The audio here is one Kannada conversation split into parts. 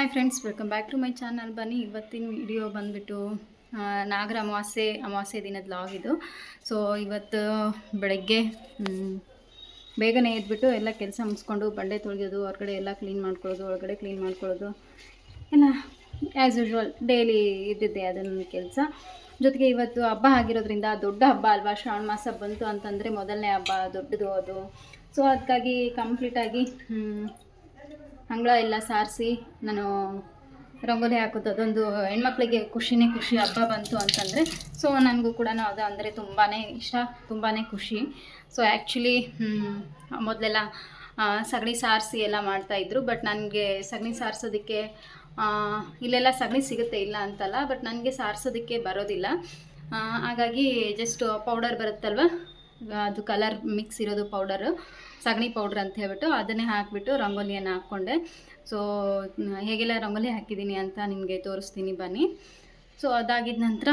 Hi friends welcome back to my channel ಬನ್ನಿ, ಇವತ್ತಿನ ವಿಡಿಯೋ ಬಂದುಬಿಟ್ಟು ನಾಗರ ಅಮಾವಾಸ್ಯೆ ಅಮಾವಾಸ್ಯೆ ದಿನದ ಲಾಗ್ ಇದು. ಸೊ ಇವತ್ತು ಬೆಳಗ್ಗೆ ಬೇಗನೆ ಎದ್ಬಿಟ್ಟು ಎಲ್ಲ ಕೆಲಸ ಮುಗಿಸ್ಕೊಂಡು ಬಂಡೆ ತೊಳೆಯೋದು, ಹೊರಗಡೆ ಎಲ್ಲ ಕ್ಲೀನ್ ಮಾಡ್ಕೊಳ್ಳೋದು, ಒಳಗಡೆ ಕ್ಲೀನ್ ಮಾಡ್ಕೊಳ್ಳೋದು. ಎಲ್ಲ ಆ್ಯಸ್ ಯೂಶ್ವಲ್ ಡೈಲಿ ಇದ್ದಿದ್ದೆ ಅದನ್ನ ಕೆಲಸ. ಜೊತೆಗೆ ಇವತ್ತು ಹಬ್ಬ ಆಗಿರೋದ್ರಿಂದ ದೊಡ್ಡ ಹಬ್ಬ ಅಲ್ವಾ? ಶ್ರಾವಣ ಮಾಸ ಬಂತು ಅಂತಂದರೆ ಮೊದಲನೇ ಹಬ್ಬ, ದೊಡ್ಡದು ಅದು. ಸೊ ಅದಕ್ಕಾಗಿ ಕಂಪ್ಲೀಟಾಗಿ ಅಂಗಳ ಎಲ್ಲ ಸಾರಿಸಿ ನಾನು ರಂಗೋಲಿ ಹಾಕೋದು, ಅದೊಂದು ಹೆಣ್ಮಕ್ಳಿಗೆ ಖುಷಿನೇ ಖುಷಿ ಹಬ್ಬ ಬಂತು ಅಂತಂದರೆ. ಸೊ ನನಗೂ ಕೂಡ ಅದು ಅಂದರೆ ತುಂಬಾ ಇಷ್ಟ ತುಂಬಾ ಖುಷಿ. ಸೊ ಆ್ಯಕ್ಚುಲಿ ಮೊದಲೆಲ್ಲ ಸಗಣಿ ಸಾರಿಸಿ ಎಲ್ಲ ಮಾಡ್ತಾಯಿದ್ರು ಬಟ್ ನನಗೆ ಸಗಣಿ ಸಾರಿಸೋದಕ್ಕೆ ಇಲ್ಲೆಲ್ಲ ಸಗಣಿ ಸಿಗುತ್ತೆ ಇಲ್ಲ ಅಂತಲ್ಲ ಬಟ್ ನನಗೆ ಸಾರಿಸೋದಕ್ಕೆ ಬರೋದಿಲ್ಲ. ಹಾಗಾಗಿ ಜಸ್ಟ್ ಪೌಡರ್ ಬರುತ್ತಲ್ವ? ಅದು ಕಲರ್ ಮಿಕ್ಸ್ ಇರೋದು ಪೌಡರು ಸಗಣಿ ಪೌಡ್ರ್ ಅಂತ ಹೇಳ್ಬಿಟ್ಟು ಅದನ್ನೇ ಹಾಕಿಬಿಟ್ಟು ರಂಗೋಲಿಯನ್ನು ಹಾಕ್ಕೊಂಡೆ. ಸೊ ಹೇಗೆಲ್ಲ ರಂಗೋಲಿ ಹಾಕಿದ್ದೀನಿ ಅಂತ ನಿಮಗೆ ತೋರಿಸ್ತೀನಿ ಬನ್ನಿ. ಸೊ ಅದಾಗಿದ ನಂತರ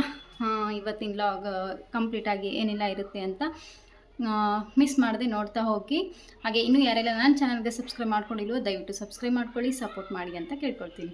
ಇವತ್ತಿನ ಲಾಗ್ ಕಂಪ್ಲೀಟಾಗಿ ಏನೆಲ್ಲ ಇರುತ್ತೆ ಅಂತ ಮಿಸ್ ಮಾಡದೆ ನೋಡ್ತಾ ಹೋಗಿ. ಹಾಗೆ ಇನ್ನೂ ಯಾರೆಲ್ಲ ನನ್ನ ಚಾನಲ್ಗೆ ಸಬ್ಸ್ಕ್ರೈಬ್ ಮಾಡ್ಕೊಂಡಿಲ್ವೋ, ದಯವಿಟ್ಟು ಸಬ್ಸ್ಕ್ರೈಬ್ ಮಾಡ್ಕೊಳ್ಳಿ ಸಪೋರ್ಟ್ ಮಾಡಿ ಅಂತ ಕೇಳ್ಕೊಳ್ತೀನಿ.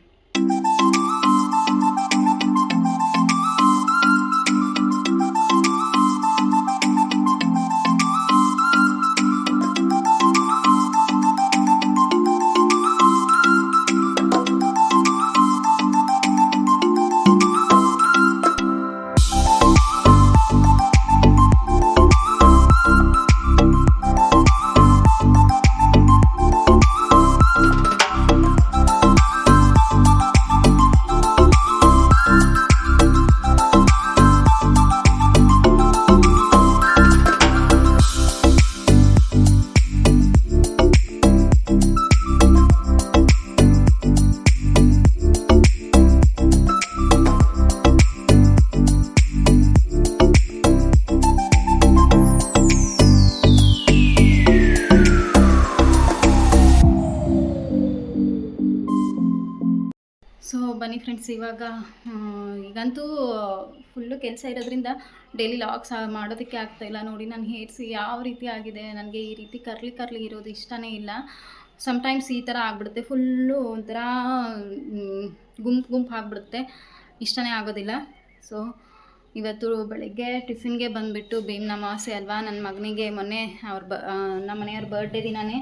ಫ್ರೆಂಡ್ಸ್ ಇವಾಗ ಈಗಂತೂ ಫುಲ್ಲು ಕೆಲಸ ಇರೋದ್ರಿಂದ ಡೈಲಿ ಲಾಗ್ಸ್ ಮಾಡೋದಕ್ಕೆ ಆಗ್ತಾ ಇಲ್ಲ. ನೋಡಿ ನನ್ನ ಹೇರ್ಸ್ ಯಾವ ರೀತಿ ಆಗಿದೆ, ನನಗೆ ಈ ರೀತಿ ಕರ್ಲಿ ಕರ್ಲಿ ಇರೋದು ಇಷ್ಟನೇ ಇಲ್ಲ. ಸಮ್ಟೈಮ್ಸ್ ಈ ಥರ ಆಗಿಬಿಡುತ್ತೆ. ಫುಲ್ಲು ಒಂಥರ ಗುಂಪು ಗುಂಪು ಆಗಿಬಿಡುತ್ತೆ. ಇಷ್ಟನೇ ಆಗೋದಿಲ್ಲ. ಸೊ ಇವತ್ತು ಬೆಳಗ್ಗೆ ಟಿಫಿನ್ಗೆ ಬಂದುಬಿಟ್ಟು ಭೀಮ್ ಅಮಾವಾಸ್ಯೆ ಅಲ್ವಾ ನನ್ನ ಮಗನಿಗೆ ಮೊನ್ನೆ ಅವ್ರ ಬ ನಮ್ಮ ಮನೆಯವ್ರ ಬರ್ಡೇ ದಿನವೇ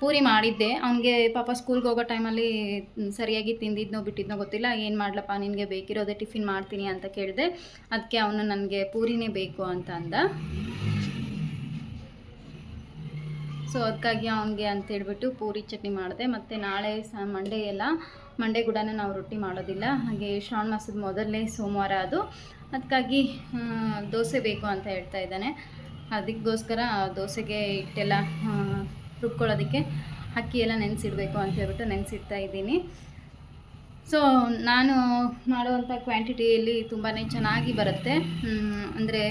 ಪೂರಿ ಮಾಡಿದ್ದೆ. ಅವನಿಗೆ ಪಾಪ ಸ್ಕೂಲ್ಗೆ ಹೋಗೋ ಟೈಮಲ್ಲಿ ಸರಿಯಾಗಿ ತಿಂದಿದ್ನೋ ಬಿಟ್ಟಿದ್ನೋ ಗೊತ್ತಿಲ್ಲ. ಏನು ಮಾಡ್ಲಪ್ಪ, ನಿನಗೆ ಬೇಕಿರೋದೇ ಟಿಫಿನ್ ಮಾಡ್ತೀನಿ ಅಂತ ಕೇಳಿದೆ. ಅದಕ್ಕೆ ಅವನು ನನಗೆ ಪೂರಿನೇ ಬೇಕು ಅಂತ ಅಂದ. ಸೊ ಅದಕ್ಕಾಗಿ ಅವನಿಗೆ ಅಂತೇಳ್ಬಿಟ್ಟು ಪೂರಿ ಚಟ್ನಿ ಮಾಡಿದೆ. ಮತ್ತು ನಾಳೆ ಸ ಮಂಡೇ ಎಲ್ಲ ಮಂಡೇ ಕೂಡ ನಾವು ರೊಟ್ಟಿ ಮಾಡೋದಿಲ್ಲ. ಹಾಗೆ ಶ್ರಾವಣ ಮಾಸದ ಮೊದಲನೇ ಸೋಮವಾರ ಅದು. ಅದಕ್ಕಾಗಿ ದೋಸೆ ಬೇಕು ಅಂತ ಹೇಳ್ತಾ ಇದ್ದಾನೆ. ಅದಕ್ಕೋಸ್ಕರ ದೋಸೆಗೆ ಹಿಟ್ಟೆಲ್ಲ ರುಬ್ಕೊಳ್ಳೋದಕ್ಕೆ ಅಕ್ಕಿ ಎಲ್ಲ ನೆನೆಸಿಡಬೇಕು ಅಂತ ಹೇಳ್ಬಿಟ್ಟು ನೆನೆಸಿಡ್ತಾ ಇದ್ದೀನಿ. ಸೊ ನಾನು ಮಾಡುವಂಥ ಕ್ವಾಂಟಿಟಿಯಲ್ಲಿ ತುಂಬಾ ಚೆನ್ನಾಗಿ ಬರುತ್ತೆ. ಅಂದರೆ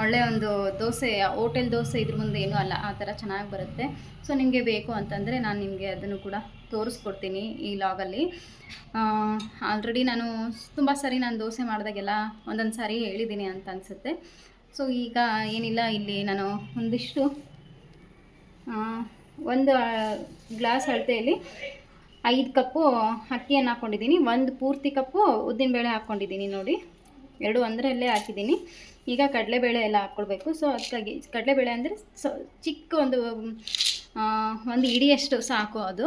ಒಳ್ಳೆಯ ಒಂದು ದೋಸೆ ಹೋಟೆಲ್ ದೋಸೆ ಇದ್ರ ಮುಂದೆ ಏನೂ ಅಲ್ಲ, ಆ ಥರ ಚೆನ್ನಾಗಿ ಬರುತ್ತೆ. ಸೊ ನಿಮಗೆ ಬೇಕು ಅಂತಂದರೆ ನಾನು ನಿಮಗೆ ಅದನ್ನು ಕೂಡ ತೋರಿಸ್ಕೊಡ್ತೀನಿ ಈ ಲಾಗಲ್ಲಿ ಆಲ್ರೆಡಿ ನಾನು ತುಂಬ ಸರಿ ನಾನು ದೋಸೆ ಮಾಡಿದಾಗೆಲ್ಲ ಒಂದೊಂದು ಸಾರಿ ಹೇಳಿದ್ದೀನಿ ಅಂತ ಅನಿಸುತ್ತೆ. ಸೊ ಈಗ ಏನಿಲ್ಲ, ಇಲ್ಲಿ ನಾನು ಒಂದಿಷ್ಟು ಒಂದು ಗ್ಲಾಸ್ ಅಳತೆಯಲ್ಲಿ ಐದು ಕಪ್ಪು ಅಕ್ಕಿಯನ್ನು ಹಾಕ್ಕೊಂಡಿದ್ದೀನಿ ಒಂದು ಪೂರ್ತಿ ಕಪ್ಪು ಉದ್ದಿನಬೇಳೆ ಹಾಕ್ಕೊಂಡಿದ್ದೀನಿ ನೋಡಿ. ಎರಡು ಒಂದರಲ್ಲೇ ಹಾಕಿದ್ದೀನಿ. ಈಗ ಕಡಲೆಬೇಳೆ ಎಲ್ಲ ಹಾಕ್ಕೊಳ್ಬೇಕು. ಸೊ ಅದಕ್ಕಾಗಿ ಕಡಲೆಬೇಳೆ ಅಂದರೆ ಸೊ ಚಿಕ್ಕ ಒಂದು ಒಂದು ಇಡಿಯಷ್ಟು ಸಾಕು ಅದು.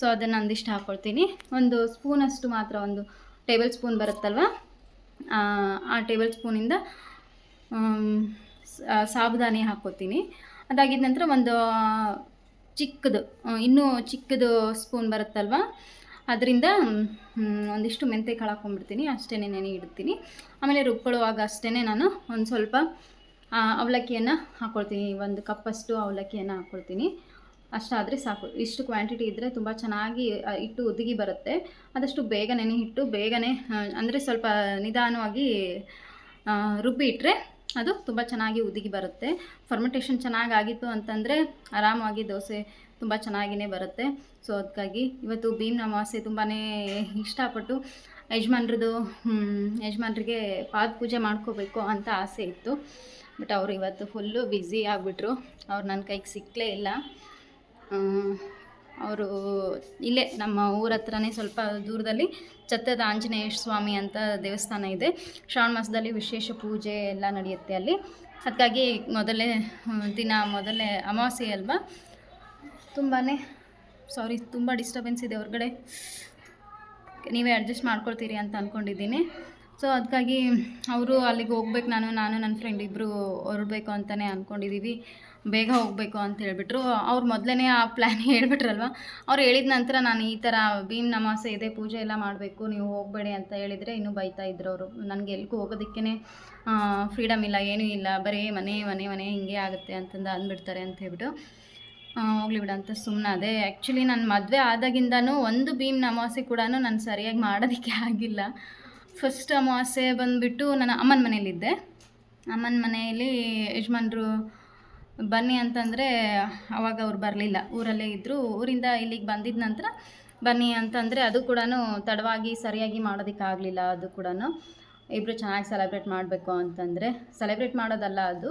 ಸೊ ಅದನ್ನು ಒಂದಿಷ್ಟು ಹಾಕ್ಕೊಳ್ತೀನಿ ಒಂದು ಸ್ಪೂನಷ್ಟು ಮಾತ್ರ ಒಂದು ಟೇಬಲ್ ಸ್ಪೂನ್ ಬರುತ್ತಲ್ವ? ಆ, ಟೇಬಲ್ ಸ್ಪೂನಿಂದ ಸಾಬುದಾನಿ ಹಾಕ್ಕೋತೀನಿ ಅದಾಗಿದ ನಂತರ ಒಂದು ಚಿಕ್ಕದು ಇನ್ನೂ ಚಿಕ್ಕದು ಸ್ಪೂನ್ ಬರುತ್ತಲ್ವ? ಅದರಿಂದ ಒಂದಿಷ್ಟು ಮೆಂತೆ ಕಾಳು ಹಾಕ್ಕೊಂಡ್ಬಿಡ್ತೀನಿ ಅಷ್ಟೇ ನೆನೆ ಇಡ್ತೀನಿ. ಆಮೇಲೆ ರುಬ್ಕೊಳ್ಳುವಾಗ ಅಷ್ಟೇ ನಾನು ಒಂದು ಸ್ವಲ್ಪ ಅವಲಕ್ಕಿಯನ್ನು ಹಾಕ್ಕೊಳ್ತೀನಿ ಒಂದು ಕಪ್ಪಷ್ಟು ಅವಲಕ್ಕಿಯನ್ನು ಹಾಕ್ಕೊಳ್ತೀನಿ ಅಷ್ಟಾದರೆ ಸಾಕು. ಇಷ್ಟು ಕ್ವಾಂಟಿಟಿ ಇದ್ದರೆ ತುಂಬ ಚೆನ್ನಾಗಿ ಇಟ್ಟು ಉದುಗಿ ಬರುತ್ತೆ. ಆದಷ್ಟು ಬೇಗ ನೆನೆ ಹಿಟ್ಟು, ಬೇಗನೆ ಅಂದರೆ ಸ್ವಲ್ಪ ನಿಧಾನವಾಗಿ ರುಬ್ಬಿ ಇಟ್ಟರೆ ಅದು ತುಂಬ ಚೆನ್ನಾಗಿ ಉದುಗಿ ಬರುತ್ತೆ. ಫರ್ಮೆಂಟೇಷನ್ ಚೆನ್ನಾಗಾಗಿತ್ತು ಅಂತಂದರೆ ಆರಾಮಾಗಿ ದೋಸೆ ತುಂಬ ಚೆನ್ನಾಗಿಯೇ ಬರುತ್ತೆ. ಸೊ ಅದಕ್ಕಾಗಿ ಇವತ್ತು ಭೀಮ್ ಅಮಾವಾಸ್ಯೆ ತುಂಬಾ ಇಷ್ಟಪಟ್ಟು ಯಜಮಾನ್ರದ್ದು ಯಜಮಾನ್ರಿಗೆ ಪಾದ ಪೂಜೆ ಮಾಡ್ಕೋಬೇಕು ಅಂತ ಆಸೆ ಇತ್ತು. ಬಟ್ ಅವರು ಇವತ್ತು ಫುಲ್ಲು ಬ್ಯುಸಿ ಆಗಿಬಿಟ್ರು. ಅವ್ರು ನನ್ನ ಕೈಗೆ ಸಿಕ್ಕಲೇ ಇಲ್ಲ. ಅವರು ಇಲ್ಲೇ ನಮ್ಮ ಊರ ಹತ್ರನೇ ಸ್ವಲ್ಪ ದೂರದಲ್ಲಿ ಛತ್ರದ ಆಂಜನೇಯ ಸ್ವಾಮಿ ಅಂತ ದೇವಸ್ಥಾನ ಇದೆ. ಶ್ರಾವಣ ಮಾಸದಲ್ಲಿ ವಿಶೇಷ ಪೂಜೆ ಎಲ್ಲ ನಡೆಯುತ್ತೆ ಅಲ್ಲಿ. ಅದಕ್ಕಾಗಿ ಮೊದಲೇ ದಿನ ಮೊದಲೇ ಅಮಾವಾಸ್ಯೆ ಅಲ್ವಾ? ತುಂಬಾ ಸಾರಿ ತುಂಬ ಡಿಸ್ಟರ್ಬೆನ್ಸ್ ಇದೆ ಹೊರಗಡೆ. ನೀವೇ ಅಡ್ಜಸ್ಟ್ ಮಾಡ್ಕೊಳ್ತೀರಿ ಅಂತ ಅಂದ್ಕೊಂಡಿದ್ದೀನಿ ಸೊ ಅದಕ್ಕಾಗಿ ಅವರು ಅಲ್ಲಿಗೆ ಹೋಗ್ಬೇಕು ನಾನು ನಾನು, ನನ್ನ ಫ್ರೆಂಡ್ ಇಬ್ಬರು ಹೊರಡಬೇಕು ಅಂತಲೇ ಅಂದ್ಕೊಂಡಿದ್ದೀವಿ ಬೇಗ ಹೋಗಬೇಕು ಅಂತ ಹೇಳಿಬಿಟ್ರು. ಅವ್ರು ಮೊದಲೇ ಆ ಪ್ಲ್ಯಾನ್ ಹೇಳಿಬಿಟ್ರಲ್ವ? ಅವ್ರು ಹೇಳಿದ ನಂತರ ನಾನು ಈ ಥರ ಭೀಮ್ ನಮಾಸೆ ಇದೆ, ಪೂಜೆ ಎಲ್ಲ ಮಾಡಬೇಕು, ನೀವು ಹೋಗಬೇಡಿ ಅಂತ ಹೇಳಿದರೆ ಇನ್ನೂ ಬೈತಾ ಇದ್ರು ಅವರು. ನನಗೆ ಎಲ್ಗೂ ಹೋಗೋದಕ್ಕೇ ಫ್ರೀಡಮ್ ಇಲ್ಲ, ಏನೂ ಇಲ್ಲ, ಬರೀ ಮನೆ ಮನೆ ಮನೆ ಹಿಂಗೆ ಆಗುತ್ತೆ ಅಂತಂದು ಅಂದ್ಬಿಡ್ತಾರೆ ಅಂತ ಹೇಳ್ಬಿಟ್ಟು ಹೋಗ್ಲಿ ಬಿಡು ಅಂತ ಸುಮ್ಮನಾದೆ ಆ್ಯಕ್ಚುಲಿ ನನ್ನ ಮದುವೆ ಆದಾಗಿಂದನೂ ಒಂದು ಭೀಮ್ ಅಮಾವಾಸ್ಯೆ ಕೂಡ ನಾನು ಸರಿಯಾಗಿ ಮಾಡೋದಕ್ಕೆ ಆಗಿಲ್ಲ. ಫಸ್ಟ್ ಅಮಾವಾಸ್ಯೆ ಬಂದುಬಿಟ್ಟು ನನ್ನ ಅಮ್ಮನ ಮನೇಲಿದ್ದೆ. ಅಮ್ಮನ ಮನೆಯಲ್ಲಿ ಯಜಮಾನ್ರು ಬನ್ನಿ ಅಂತಂದರೆ ಅವಾಗ ಅವ್ರು ಬರಲಿಲ್ಲ. ಊರಲ್ಲೇ ಇದ್ದರು ಊರಿಂದ ಇಲ್ಲಿಗೆ ಬಂದಿದ್ದ ನಂತರ ಬನ್ನಿ ಅಂತಂದರೆ ಅದು ಕೂಡ ತಡವಾಗಿ ಸರಿಯಾಗಿ ಮಾಡೋದಕ್ಕಾಗಲಿಲ್ಲ ಅದು ಕೂಡ ಇಬ್ಬರು ಚೆನ್ನಾಗಿ ಸೆಲೆಬ್ರೇಟ್ ಮಾಡಬೇಕು ಅಂತಂದರೆ. ಸೆಲೆಬ್ರೇಟ್ ಮಾಡೋದಲ್ಲ ಅದು.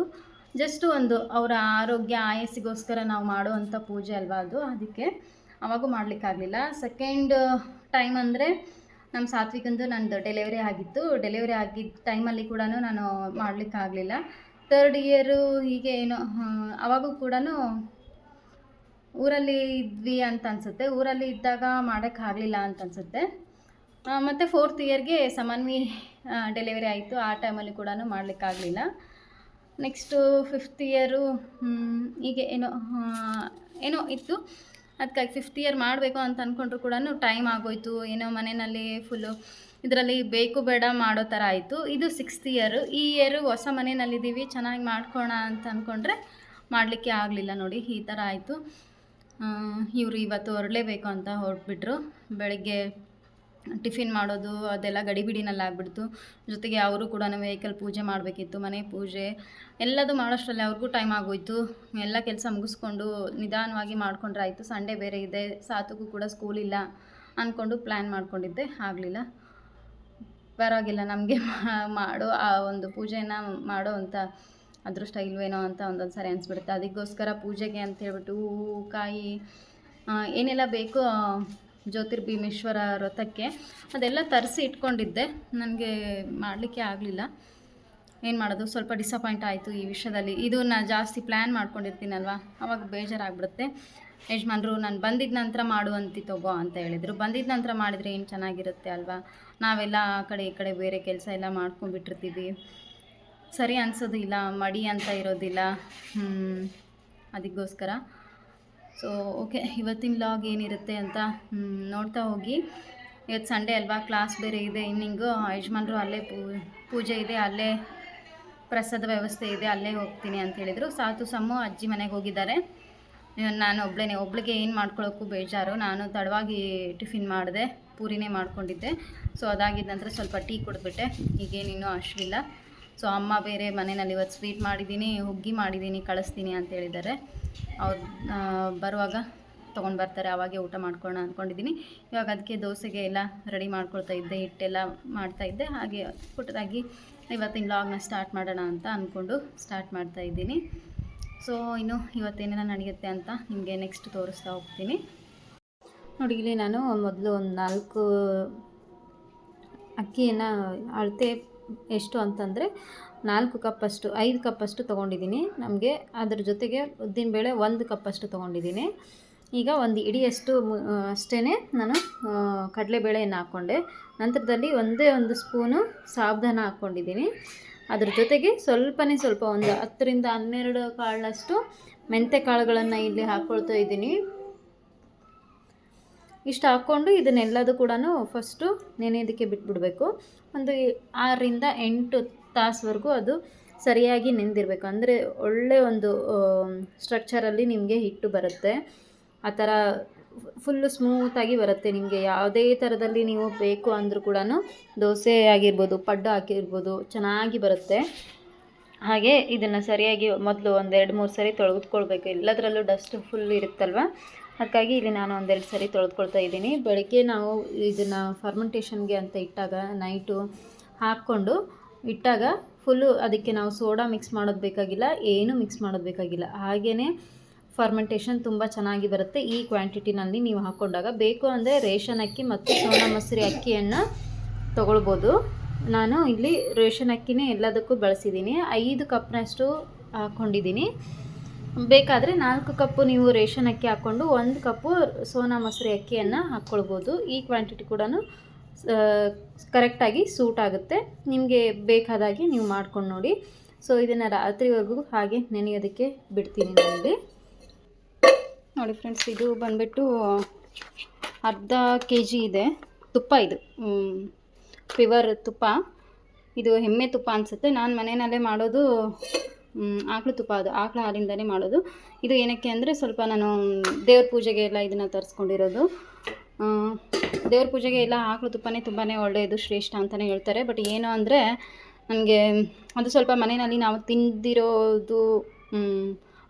ಜಸ್ಟ್ ಒಂದು ಅವರ ಆರೋಗ್ಯ, ಆಯಸ್ಸಿಗೋಸ್ಕರ ನಾವು ಮಾಡುವಂಥ ಪೂಜೆ ಅಲ್ವಾ ಅದು? ಅದಕ್ಕೆ ಅವಾಗೂ ಮಾಡಲಿಕ್ಕಾಗಲಿಲ್ಲ. ಸೆಕೆಂಡ್ ಟೈಮ್ ಅಂದರೆ ನಮ್ಮ ಸಾತ್ವಿಕಂದು ನಂದು ಡೆಲಿವರಿ ಆಗಿತ್ತು. ಡೆಲಿವರಿ ಆಗಿದ್ದ ಟೈಮಲ್ಲಿ ಕೂಡ ನಾನು ಮಾಡಲಿಕ್ಕಾಗಲಿಲ್ಲ. ತರ್ಡ್ ಇಯರು ಹೀಗೆ ಏನೋ ಅವಾಗೂ ಕೂಡ ಊರಲ್ಲಿ ಇದ್ವಿ ಅಂತ ಅನಿಸುತ್ತೆ. ಊರಲ್ಲಿ ಇದ್ದಾಗ ಮಾಡೋಕ್ಕಾಗಲಿಲ್ಲ ಅಂತ ಅನಿಸುತ್ತೆ. ಮತ್ತು ಫೋರ್ತ್ ಇಯರ್ಗೆ ಸಮನ್ವಿ ಡೆಲಿವರಿ ಆಯಿತು. ಆ ಟೈಮಲ್ಲಿ ಕೂಡ ಮಾಡಲಿಕ್ಕಾಗಲಿಲ್ಲ ನೆಕ್ಸ್ಟು ಫಿಫ್ತ್ ಇಯರು ಹೀಗೆ ಏನೋ ಏನೋ ಇತ್ತು. ಅದಕ್ಕಾಗಿ ಫಿಫ್ತ್ ಇಯರ್ ಮಾಡಬೇಕು ಅಂತ ಅಂದ್ಕೊಂಡ್ರು ಕೂಡ ಟೈಮ್ ಆಗೋಯ್ತು. ಏನೋ ಮನೆಯಲ್ಲಿ ಫುಲ್ಲು ಇದರಲ್ಲಿ ಬೇಕು ಬೇಡ ಮಾಡೋ ಥರ ಆಯಿತು. ಇದು ಸಿಕ್ಸ್ತ್ ಇಯರು ಈ ಇಯರು ಹೊಸ ಮನೆಯಲ್ಲಿದ್ದೀವಿ, ಚೆನ್ನಾಗಿ ಮಾಡ್ಕೋಣ ಅಂತ ಅಂದ್ಕೊಂಡ್ರೆ ಮಾಡಲಿಕ್ಕೆ ಆಗಲಿಲ್ಲ ನೋಡಿ, ಈ ಥರ ಆಯಿತು. ಇವರು ಇವತ್ತು ಹೊರಡಲೇಬೇಕು ಅಂತ ಹೊರಟ್ಬಿಟ್ರು. ಬೆಳಗ್ಗೆ ಟಿಫಿನ್ ಮಾಡೋದು, ಅದೆಲ್ಲ ಗಡಿಬಿಡಿನಲ್ಲಿ ಆಗಿಬಿಡ್ತು. ಜೊತೆಗೆ ಅವರು ಕೂಡ ವೆಹಿಕಲ್ ಪೂಜೆ ಮಾಡಬೇಕಿತ್ತು, ಮನೆ ಪೂಜೆ. ಎಲ್ಲದು ಮಾಡೋಷ್ಟರಲ್ಲಿ ಅವ್ರಿಗೂ ಟೈಮ್ ಆಗೋಯ್ತು. ಎಲ್ಲ ಕೆಲಸ ಮುಗಿಸ್ಕೊಂಡು ನಿಧಾನವಾಗಿ ಮಾಡ್ಕೊಂಡ್ರೆ ಆಯಿತು. ಸಂಡೇ ಬೇರೆ ಇದೆ, ಸಾತುಗೂ ಕೂಡ ಸ್ಕೂಲ್ ಇಲ್ಲ ಅಂದ್ಕೊಂಡು ಪ್ಲ್ಯಾನ್ ಮಾಡ್ಕೊಂಡಿದ್ದೆ, ಆಗಲಿಲ್ಲ. ಪರವಾಗಿಲ್ಲ, ನಮಗೆ ಮಾಡೋ ಆ ಒಂದು ಪೂಜೆನ ಮಾಡೋ ಅಂತ ಅದೃಷ್ಟ ಇಲ್ವೇನೋ ಅಂತ ಒಂದೊಂದು ಸಾರಿ ಅನಿಸ್ಬಿಡುತ್ತೆ. ಅದಕ್ಕೋಸ್ಕರ ಪೂಜೆಗೆ ಅಂತ ಹೇಳ್ಬಿಟ್ಟು ಹೂವು ಕಾಯಿ ಏನೆಲ್ಲ ಬೇಕು ಜ್ಯೋತಿರ್ಭೀಮೇಶ್ವರ ವ್ರತಕ್ಕೆ ಅದೆಲ್ಲ ತರಿಸಿ ಇಟ್ಕೊಂಡಿದ್ದೆ. ನನಗೆ ಮಾಡಲಿಕ್ಕೆ ಆಗಲಿಲ್ಲ. ಏನು ಮಾಡೋದು? ಸ್ವಲ್ಪ ಡಿಸಪಾಯಿಂಟ್ ಆಯಿತು ಈ ವಿಷಯದಲ್ಲಿ. ಇದು ನಾನು ಜಾಸ್ತಿ ಪ್ಲ್ಯಾನ್ ಮಾಡ್ಕೊಂಡಿರ್ತೀನಲ್ವ? ಅವಾಗ ಬೇಜಾರಾಗ್ಬಿಡುತ್ತೆ. ಯಜಮಾನ್ರು, ನಾನು ಬಂದಿದ್ದ ನಂತರ ಮಾಡುವಂತಿ ತಗೋ ಅಂತ ಹೇಳಿದರು. ಬಂದಿದ್ದ ನಂತರ ಮಾಡಿದರೆ ಏನು ಚೆನ್ನಾಗಿರುತ್ತೆ ಅಲ್ವಾ? ನಾವೆಲ್ಲ ಆ ಕಡೆ ಈ ಕಡೆ ಬೇರೆ ಕೆಲಸ ಎಲ್ಲ ಮಾಡ್ಕೊಂಡ್ಬಿಟ್ಟಿರ್ತೀವಿ. ಸರಿ ಅನಿಸೋದಿಲ್ಲ ಮಡಿ ಅಂತ ಇರೋದಿಲ್ಲ. ಅದಕ್ಕೋಸ್ಕರ. ಸೊ ಓಕೆ ಇವತ್ತಿನ ಲಾಗ್ ಏನಿರುತ್ತೆ ಅಂತ ನೋಡ್ತಾ ಹೋಗಿ. ಇವತ್ತು ಸಂಡೇ ಅಲ್ವಾ? ಕ್ಲಾಸ್ ಬೇರೆ ಇದೆ ಇನ್ನಿಂಗು ಯಜಮಾನ್ರು ಅಲ್ಲೇ ಪೂಜೆ ಇದೆ, ಅಲ್ಲೇ ಪ್ರಸಾದ ವ್ಯವಸ್ಥೆ ಇದೆ, ಅಲ್ಲೇ ಹೋಗ್ತೀನಿ ಅಂತ ಹೇಳಿದರು. ಸಾತು ಸಮ್ಮು ಅಜ್ಜಿ ಮನೆಗೆ ಹೋಗಿದ್ದಾರೆ. ನಾನು ಒಬ್ಳೇ ಒಬ್ಳಿಗೆ ಏನು ಮಾಡ್ಕೊಳ್ಳೋಕ್ಕೂ ಬೇಜಾರು. ನಾನು ತಡವಾಗಿ ಟಿಫಿನ್ ಮಾಡಿದೆ, ಪೂರಿನೇ ಮಾಡ್ಕೊಂಡಿದ್ದೆ. ಸೊ ಅದಾಗಿದ್ದ ನಂತರ ಸ್ವಲ್ಪ ಟೀ ಕುಡಿದ್ಬಿಟ್ಟೆ. ಈಗೇನಿನ್ನೂ ಅಷ್ಟಿಲ್ಲ ಸೊ ಅಮ್ಮ ಬೇರೆ ಮನೆಯಲ್ಲಿ ಇವತ್ತು ಸ್ವೀಟ್ ಮಾಡಿದ್ದೀನಿ ಹುಗ್ಗಿ ಮಾಡಿದ್ದೀನಿ ಕಳಿಸ್ತೀನಿ ಅಂತ ಹೇಳಿದ್ದಾರೆ. ಅವ್ರು ಬರುವಾಗ ತೊಗೊಂಡು ಬರ್ತಾರೆ, ಅವಾಗೆ ಊಟ ಮಾಡ್ಕೊಳ್ಳೋಣ ಅಂದ್ಕೊಂಡಿದ್ದೀನಿ ಇವಾಗ ಅದಕ್ಕೆ ದೋಸೆಗೆ ಎಲ್ಲ ರೆಡಿ ಮಾಡ್ಕೊಳ್ತಾ ಇದ್ದೆ, ಹಿಟ್ಟೆಲ್ಲ ಮಾಡ್ತಾ ಇದ್ದೆ. ಹಾಗೆ ಪುಟ್ಟದಾಗಿ ಇವತ್ತಿನ ಲಾಗ್ನ ಸ್ಟಾರ್ಟ್ ಮಾಡೋಣ ಅಂತ ಅಂದ್ಕೊಂಡು ಸ್ಟಾರ್ಟ್ ಮಾಡ್ತಾ ಇದ್ದೀನಿ. ಸೊ ಇನ್ನು ಇವತ್ತೇನೆಲ್ಲ ನಡೆಯುತ್ತೆ ಅಂತ ನಿಮಗೆ ನೆಕ್ಸ್ಟ್ ತೋರಿಸ್ತಾ ಹೋಗ್ತೀನಿ. ನೋಡಿ, ಇಲ್ಲಿ ನಾನು ಮೊದಲು ಒಂದು ನಾಲ್ಕು ಅಕ್ಕಿಯನ್ನು ಅಳತೆ ಎಷ್ಟು ಅಂತಂದರೆ ನಾಲ್ಕು ಕಪ್ಪಷ್ಟು, ಐದು ಕಪ್ಪಷ್ಟು ತೊಗೊಂಡಿದ್ದೀನಿ. ನಮಗೆ ಅದ್ರ ಜೊತೆಗೆ ಉದ್ದಿನಬೇಳೆ ಒಂದು ಕಪ್ಪಷ್ಟು ತೊಗೊಂಡಿದ್ದೀನಿ. ಈಗ ಒಂದು ಇಡಿಯಷ್ಟು ಅಷ್ಟೇ ನಾನು ಕಡಲೆ ಕಡಲೆಬೇಳೆಯನ್ನು ಹಾಕ್ಕೊಂಡೆ. ನಂತರದಲ್ಲಿ ಒಂದೇ ಒಂದು ಸ್ಪೂನು ಸಾಬ್ದಾನ ಹಾಕ್ಕೊಂಡಿದ್ದೀನಿ. ಅದ್ರ ಜೊತೆಗೆ ಸ್ವಲ್ಪನೇ ಸ್ವಲ್ಪ ಒಂದು ಹತ್ತರಿಂದ ಹನ್ನೆರಡು ಕಾಳಷ್ಟು ಮೆಂತೆ ಕಾಳುಗಳನ್ನು ಇಲ್ಲಿ ಹಾಕ್ಕೊಳ್ತಾ ಇದ್ದೀನಿ. ಇಷ್ಟು ಹಾಕ್ಕೊಂಡು ಇದನ್ನೆಲ್ಲದು ಕೂಡ ಫಸ್ಟು ನೆನೆಯೋದಕ್ಕೆ ಬಿಟ್ಬಿಡಬೇಕು. ಒಂದು ಆರರಿಂದ ಎಂಟು ತಾಸುವರೆಗೂ ಅದು ಸರಿಯಾಗಿ ನೆಂದಿರಬೇಕು. ಅಂದರೆ ಒಳ್ಳೆ ಒಂದು ಸ್ಟ್ರಕ್ಚರಲ್ಲಿ ನಿಮಗೆ ಹಿಟ್ಟು ಬರುತ್ತೆ. ಆ ಥರ ಫುಲ್ಲು ಸ್ಮೂತಾಗಿ ಬರುತ್ತೆ ನಿಮಗೆ. ಯಾವುದೇ ಥರದಲ್ಲಿ ನೀವು ಬೇಕು ಅಂದರೂ ಕೂಡ ದೋಸೆ ಆಗಿರ್ಬೋದು, ಪಡ್ಡು ಹಾಕಿರ್ಬೋದು, ಚೆನ್ನಾಗಿ ಬರುತ್ತೆ. ಹಾಗೆ ಇದನ್ನು ಸರಿಯಾಗಿ ಮೊದಲು ಒಂದೆರಡು ಮೂರು ಸರಿ ತೊಳೆದುಕೊಳ್ಬೇಕು. ಎಲ್ಲದರಲ್ಲೂ ಡಸ್ಟ್ ಫುಲ್ ಇರುತ್ತಲ್ವ? ಹಾಗಾಗಿ ಇಲ್ಲಿ ನಾನು ಒಂದೆರಡು ಸರಿ ತೊಳೆದುಕೊಳ್ತಾ ಇದ್ದೀನಿ. ಬೆಳಗ್ಗೆ ನಾವು ಇದನ್ನು ಫರ್ಮೆಂಟೇಷನ್ಗೆ ಅಂತ ಇಟ್ಟಾಗ ನೈಟು ಹಾಕ್ಕೊಂಡು ಇಟ್ಟಾಗ ಫುಲ್ಲು ಅದಕ್ಕೆ ನಾವು ಸೋಡಾ ಮಿಕ್ಸ್ ಮಾಡೋದು ಬೇಕಾಗಿಲ್ಲ, ಏನೂ ಮಿಕ್ಸ್ ಮಾಡೋದು ಬೇಕಾಗಿಲ್ಲ. ಹಾಗೆಯೇ ಫರ್ಮೆಂಟೇಷನ್ ತುಂಬ ಚೆನ್ನಾಗಿ ಬರುತ್ತೆ ಈ ಕ್ವಾಂಟಿಟಿನಲ್ಲಿ ನೀವು ಹಾಕ್ಕೊಂಡಾಗ ಬೇಕು ಅಂದರೆ ರೇಷನ್ ಅಕ್ಕಿ ಮತ್ತು ಸೋನಾ ಮಸೂರಿ ಅಕ್ಕಿಯನ್ನು ತೊಗೊಳ್ಬೋದು. ನಾನು ಇಲ್ಲಿ ರೇಷನ್ ಅಕ್ಕಿನೇ ಎಲ್ಲದಕ್ಕೂ ಬಳಸಿದ್ದೀನಿ. ಐದು ಕಪ್ನಷ್ಟು ಹಾಕ್ಕೊಂಡಿದ್ದೀನಿ ಬೇಕಾದರೆ ನಾಲ್ಕು ಕಪ್ಪು ನೀವು ರೇಷನ್ ಅಕ್ಕಿ ಹಾಕ್ಕೊಂಡು ಒಂದು ಕಪ್ಪು ಸೋನಾ ಮಸೂರಿ ಅಕ್ಕಿಯನ್ನು ಹಾಕ್ಕೊಳ್ಬೋದು. ಈ ಕ್ವಾಂಟಿಟಿ ಕೂಡ ಕರೆಕ್ಟಾಗಿ ಸೂಟ್ ಆಗುತ್ತೆ. ನಿಮಗೆ ಬೇಕಾದಾಗೆ ನೀವು ಮಾಡ್ಕೊಂಡು ನೋಡಿ. ಸೊ ಇದನ್ನು ರಾತ್ರಿವರೆಗೂ ಹಾಗೆ ನೆನೆಯೋದಕ್ಕೆ ಬಿಡ್ತೀನಿ ನಾನಿಲ್ಲಿ. ನೋಡಿ ಫ್ರೆಂಡ್ಸ್ ಇದು ಬಂದುಬಿಟ್ಟು ಅರ್ಧ ಕೆ ಜಿ ಇದೆ. ತುಪ್ಪ ಇದು. ಪ್ಯೂವರ್ ತುಪ್ಪ. ಇದು ಹೆಮ್ಮೆ ತುಪ್ಪ ಅನಿಸುತ್ತೆ. ನಾನು ಮನೆಯಲ್ಲೇ ಮಾಡೋದು ಆಕಳು ತುಪ್ಪ ಅದು, ಆಕಳ ಹಾಲಿಂದನೇ ಮಾಡೋದು. ಇದು ಏನಕ್ಕೆ ಅಂದರೆ ಸ್ವಲ್ಪ ನಾನು ದೇವ್ರ ಪೂಜೆಗೆ ಎಲ್ಲ ಇದನ್ನು ತರಿಸ್ಕೊಂಡಿರೋದು. ದೇವ್ರ ಪೂಜೆಗೆ ಎಲ್ಲ ಆಕಳು ತುಪ್ಪನೇ ತುಂಬಾ ಒಳ್ಳೆಯದು, ಶ್ರೇಷ್ಠ ಅಂತಲೇ ಹೇಳ್ತಾರೆ. ಬಟ್ ಏನು ಅಂದರೆ ನನಗೆ ಅದು ಸ್ವಲ್ಪ ಮನೆಯಲ್ಲಿ ನಾವು ತಿಂದಿರೋದು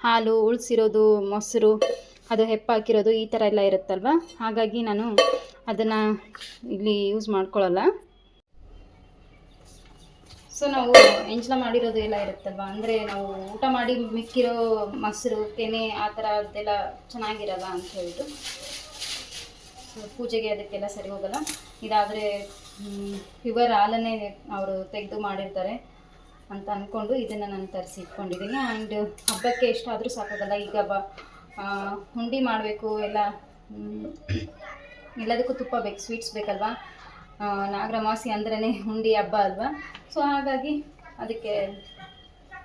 ಹಾಲು, ಉಳಿಸಿರೋದು, ಮೊಸರು, ಅದು ಹೆಪ್ಪಾಕಿರೋದು ಈ ಥರ ಎಲ್ಲ ಇರುತ್ತಲ್ವ? ಹಾಗಾಗಿ ನಾನು ಅದನ್ನು ಇಲ್ಲಿ ಯೂಸ್ ಮಾಡ್ಕೊಳ್ಳಲ್ಲ. ಸೊ ನಾವು ಎಂಜ್ಲ ಮಾಡಿರೋದು ಎಲ್ಲ ಇರುತ್ತಲ್ವ? ಅಂದರೆ ನಾವು ಊಟ ಮಾಡಿ ಮಿಕ್ಕಿರೋ ಮೊಸರು ಕೆನೆ ಆ ಥರದ್ದೆಲ್ಲ ಚೆನ್ನಾಗಿರಲ್ಲ ಅಂತ ಹೇಳ್ಬಿಟ್ಟು. ಪೂಜೆಗೆ ಅದಕ್ಕೆಲ್ಲ ಸರಿ ಹೋಗಲ್ಲ. ಇದಾದರೆ ಫಿವರ್ ಹಾಲನ್ನೇ ಅವರು ತೆಗೆದು ಮಾಡಿರ್ತಾರೆ ಅಂತ ಅಂದ್ಕೊಂಡು ಇದನ್ನು ನಾನು ತರಿಸಿ ಇಟ್ಕೊಂಡಿದ್ದೀನಿ. ಆ್ಯಂಡ್ ಹಬ್ಬಕ್ಕೆ ಎಷ್ಟಾದರೂ ಸಾಕಾಗಲ್ಲ. ಈಗ ಬ ಹುಂಡಿ ಮಾಡಬೇಕು, ಎಲ್ಲ ಎಲ್ಲದಕ್ಕೂ ತುಪ್ಪ ಬೇಕು ಸ್ವೀಟ್ಸ್ ಬೇಕಲ್ವಾ? ನಾಗರ ಮಾಸಿ ಅಂದ್ರೇ ಹುಂಡಿ ಹಬ್ಬ ಅಲ್ವಾ? ಸೊ ಹಾಗಾಗಿ ಅದಕ್ಕೆ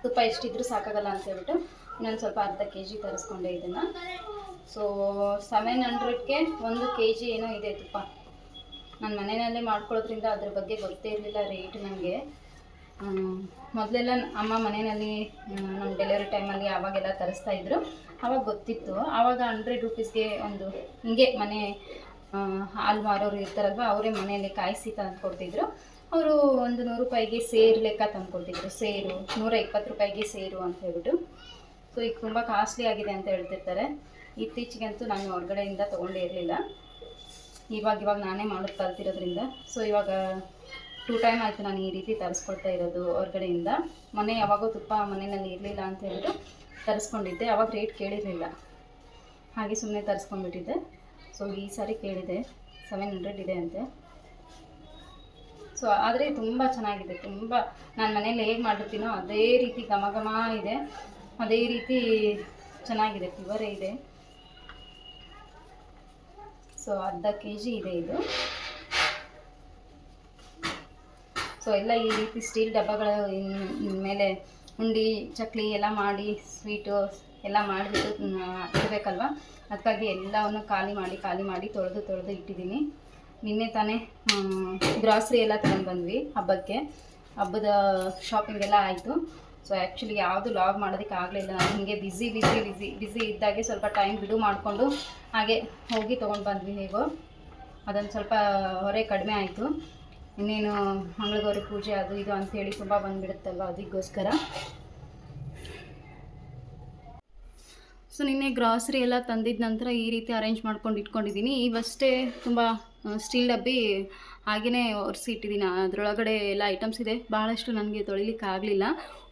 ತುಪ್ಪ ಎಷ್ಟಿದ್ರೂ ಸಾಕಾಗಲ್ಲ ಅಂತ ಹೇಳ್ಬಿಟ್ಟು ಇನ್ನೊಂದು ಸ್ವಲ್ಪ ಅರ್ಧ ಕೆ ಜಿ ತರಿಸ್ಕೊಂಡೆ ಇದನ್ನು. ಸೊ ಸೆವೆನ್ ಹಂಡ್ರೆಡ್ಗೆ ಒಂದು ಕೆ ಜಿ ಏನೋ ಇದೆ ತುಪ್ಪ. ನಾನು ಮನೆಯಲ್ಲೇ ಮಾಡ್ಕೊಳ್ಳೋದ್ರಿಂದ ಅದ್ರ ಬಗ್ಗೆ ಗೊತ್ತೇ ಇರಲಿಲ್ಲ ರೇಟ್ ನನಗೆ ಮೊದಲೆಲ್ಲ ಅಮ್ಮ ಮನೆಯಲ್ಲಿ ನಮ್ಮ ಡೆಲಿವರಿ ಟೈಮಲ್ಲಿ ಆವಾಗೆಲ್ಲ ತರಿಸ್ತಾ ಇದ್ರು. ಆವಾಗ ಗೊತ್ತಿತ್ತು. ಆವಾಗ ಹಂಡ್ರೆಡ್ ರುಪೀಸ್ಗೆ ಒಂದು, ಹಿಂಗೆ ಮನೆ ಹಾಲು ಮಾರೋರು ಇರ್ತಾರಲ್ವ, ಅವರೇ ಮನೆಯಲ್ಲಿ ಕಾಯಿಸಿ ತಂದುಕೊಡ್ತಿದ್ರು ಅವರು ಒಂದು ನೂರು ರೂಪಾಯಿಗೆ ಸೇರು ಲೆಕ್ಕ ತಂದುಕೊಡ್ತಿದ್ರು ಸೇರು, ನೂರ ಇಪ್ಪತ್ತು ರೂಪಾಯಿಗೆ ಸೇರು ಅಂತ ಹೇಳ್ಬಿಟ್ಟು. ಸೊ ಈಗ ತುಂಬ ಕಾಸ್ಟ್ಲಿ ಆಗಿದೆ ಅಂತ ಹೇಳ್ತಿರ್ತಾರೆ. ಇತ್ತೀಚೆಗಂತೂ ನಾನು ಹೊರಗಡೆಯಿಂದ ತೊಗೊಂಡೇ ಇರಲಿಲ್ಲ. ಇವಾಗ ಇವಾಗ ನಾನೇ ಮಾಡೋದು ಕಲ್ತಿರೋದ್ರಿಂದ. ಸೊ ಇವಾಗ ಟೂ ಟೈಮ್ ಆಯಿತು ನಾನು ಈ ರೀತಿ ತರಿಸ್ಕೊಳ್ತಾ ಇರೋದು ಹೊರಗಡೆಯಿಂದ. ಮನೆ ಯಾವಾಗೋ ತುಪ್ಪ ಮನೆಯಲ್ಲಿ ಇರಲಿಲ್ಲ ಅಂತ ಹೇಳ್ಬಿಟ್ಟು ತರಿಸ್ಕೊಂಡಿದ್ದೆ. ಅವಾಗ ರೇಟ್ ಕೇಳಿರಲಿಲ್ಲ. ಹಾಗೆ ಸುಮ್ಮನೆ ತರಿಸ್ಕೊಂಡ್ಬಿಟ್ಟಿದ್ದೆ. ಸೊ ಈ ಸಾರಿ ಕೇಳಿದೆ. ಸೆವೆನ್ ಹಂಡ್ರೆಡ್ ಇದೆ ಅಂತೆ. ಸೊ ಆದರೆ ತುಂಬ ಚೆನ್ನಾಗಿದೆ. ತುಂಬ ನಾನು ಮನೇಲಿ ಹೇಗೆ ಮಾಡಿರ್ತೀನೋ ಅದೇ ರೀತಿ ಘಮ ಘಮ ಇದೆ. ಅದೇ ರೀತಿ ಚೆನ್ನಾಗಿದೆ. ಪ್ಯೂವರೇ ಇದೆ. ಸೊ ಅರ್ಧ ಕೆ ಜಿ ಇದೆ ಇದು. ಸೊ ಎಲ್ಲ ಈ ರೀತಿ ಸ್ಟೀಲ್ ಡಬ್ಬಗಳ ಮೇಲೆ ಉಂಡಿ, ಚಕ್ಲಿ ಎಲ್ಲ ಮಾಡಿ ಸ್ವೀಟು ಎಲ್ಲ ಮಾಡಿಬಿಟ್ಟು ಇಡಬೇಕಲ್ವ? ಅದಕ್ಕಾಗಿ ಎಲ್ಲವನ್ನು ಖಾಲಿ ಮಾಡಿ ಖಾಲಿ ಮಾಡಿ ತೊಳೆದು ತೊಳೆದು ಇಟ್ಟಿದ್ದೀನಿ. ನಿನ್ನೆ ತಾನೇ ಗ್ರಾಸರಿ ಎಲ್ಲ ತಗೊಂಡು ಬಂದ್ವಿ ಹಬ್ಬಕ್ಕೆ. ಹಬ್ಬದ ಶಾಪಿಂಗ್ ಎಲ್ಲ ಆಯಿತು. ಸೊ ಆ್ಯಕ್ಚುಲಿ ಯಾವುದು ಲಾಗ್ ಮಾಡೋದಕ್ಕೆ ಆಗಲಿಲ್ಲ. ಹೀಗೆ ಬಿಸಿ ಬ್ಯುಸಿ ಬ್ಯುಸಿ ಬ್ಯುಸಿ ಇದ್ದಾಗೆ ಸ್ವಲ್ಪ ಟೈಮ್ ಬಿಡು ಮಾಡಿಕೊಂಡು ಹಾಗೆ ಹೋಗಿ ತೊಗೊಂಡು ಬಂದ್ವಿ ಹೇಗೋ. ಅದೊಂದು ಸ್ವಲ್ಪ ಹೊರೆ ಕಡಿಮೆ ಆಯಿತು. ಇನ್ನೇನು ಮಂಗಳಗೌರಿ ಪೂಜೆ ಅದು ಇದು ಅಂತೇಳಿ ತುಂಬ ಬಂದುಬಿಡುತ್ತಲ್ವ ಅದಕ್ಕೋಸ್ಕರ. ಸೊ ನಿನ್ನೆ ಗ್ರಾಸರಿ ಎಲ್ಲ ತಂದಿದ್ದ ನಂತರ ಈ ರೀತಿ ಅರೇಂಜ್ ಮಾಡ್ಕೊಂಡು ಇಟ್ಕೊಂಡಿದ್ದೀನಿ ಇವಷ್ಟೇ ತುಂಬ ಸ್ಟೀಲ್ ಡಬ್ಬಿ ಹಾಗೆಯೇ ಒರೆಸಿ ಇಟ್ಟಿದ್ದೀನಿ ಅದರೊಳಗಡೆ ಎಲ್ಲ ಐಟಮ್ಸ್ ಇದೆ. ಭಾಳಷ್ಟು ನನಗೆ ತೊಳಿಲಿಕ್ಕೆ ಆಗಲಿಲ್ಲ.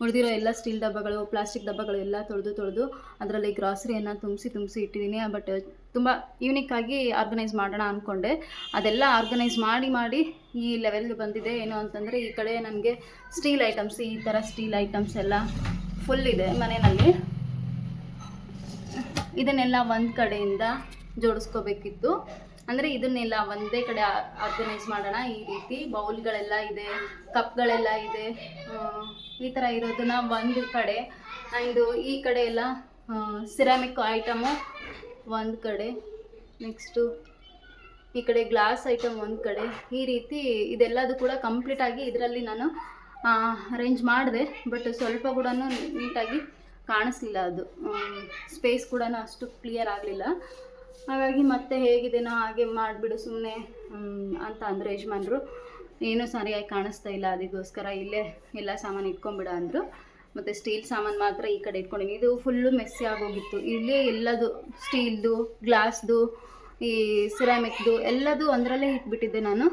ಉಳಿದಿರೋ ಎಲ್ಲ ಸ್ಟೀಲ್ ಡಬ್ಬಗಳು ಪ್ಲಾಸ್ಟಿಕ್ ಡಬ್ಬಗಳು ಎಲ್ಲ ತೊಳೆದು ತೊಳೆದು ಅದರಲ್ಲಿ ಗ್ರಾಸರಿಯನ್ನು ತುಂಬಿಸಿ ತುಂಬಿಸಿ ಇಟ್ಟಿದ್ದೀನಿ ಬಟ್ ತುಂಬ ಯೂನಿಕ್ಕಾಗಿ ಆರ್ಗನೈಸ್ ಮಾಡೋಣ ಅಂದ್ಕೊಂಡೆ ಅದೆಲ್ಲ ಆರ್ಗನೈಸ್ ಮಾಡಿ ಮಾಡಿ ಈ ಲೆವೆಲ್ಗೆ ಬಂದಿದೆ. ಏನು ಅಂತಂದರೆ ಈ ಕಡೆ ನನಗೆ ಸ್ಟೀಲ್ ಐಟಮ್ಸ್ ಈ ಥರ ಸ್ಟೀಲ್ ಐಟಮ್ಸ್ ಎಲ್ಲ ಫುಲ್ ಇದೆ ಮನೆಯಲ್ಲಿ. ಇದನ್ನೆಲ್ಲ ಒಂದು ಕಡೆಯಿಂದ ಜೋಡಿಸ್ಕೋಬೇಕಿತ್ತು. ಅಂದರೆ ಇದನ್ನೆಲ್ಲ ಒಂದೇ ಕಡೆ ಆರ್ಗನೈಸ್ ಮಾಡೋಣ. ಈ ರೀತಿ ಬೌಲ್ಗಳೆಲ್ಲ ಇದೆ, ಕಪ್ಗಳೆಲ್ಲ ಇದೆ. ಈ ಥರ ಇರೋದನ್ನ ಒಂದು ಕಡೆ ಆ್ಯಂಡ್ ಈ ಕಡೆ ಎಲ್ಲ ಸಿರಾಮಿಕ್ ಐಟಮು ಒಂದು ಕಡೆ ನೆಕ್ಸ್ಟು ಈ ಕಡೆ ಗ್ಲಾಸ್ ಐಟಮ್ ಒಂದು ಕಡೆ. ಈ ರೀತಿ ಇದೆಲ್ಲದು ಕೂಡ ಕಂಪ್ಲೀಟಾಗಿ ಇದರಲ್ಲಿ ನಾನು ಅರೇಂಜ್ ಮಾಡಿದೆ. ಬಟ್ ಸ್ವಲ್ಪ ಕೂಡ ನೀಟಾಗಿ ಕಾಣಿಸ್ಲಿಲ್ಲ ಅದು. ಸ್ಪೇಸ್ ಕೂಡ ಅಷ್ಟು ಕ್ಲಿಯರ್ ಆಗಲಿಲ್ಲ. ಹಾಗಾಗಿ ಮತ್ತೆ ಹೇಗಿದೆನೋ ಹಾಗೆ ಮಾಡಿಬಿಡು ಸುಮ್ಮನೆ ಅಂತ ಅಂದರು ಯಜಮಾನ್ರು. ಏನೂ ಸರಿಯಾಗಿ ಕಾಣಿಸ್ತಾ ಇಲ್ಲ ಅದಕ್ಕೋಸ್ಕರ ಇಲ್ಲೇ ಎಲ್ಲ ಸಾಮಾನು ಇಟ್ಕೊಂಬಿಡ ಅಂದರು. ಮತ್ತು ಸ್ಟೀಲ್ ಸಾಮಾನು ಮಾತ್ರ ಈ ಕಡೆ ಇಟ್ಕೊಂಡಿದ್ದೀನಿ ಇದು ಫುಲ್ಲು ಮೆಸ್ಸಿ ಆಗೋಗಿತ್ತು. ಇಲ್ಲೇ ಎಲ್ಲದು ಸ್ಟೀಲ್ದು ಗ್ಲಾಸ್ದು ಈ ಸಿರಾಮಿಕ್ದು ಎಲ್ಲದು ಒಂದರಲ್ಲೇ ಇಟ್ಬಿಟ್ಟಿದ್ದೆ ನಾನು.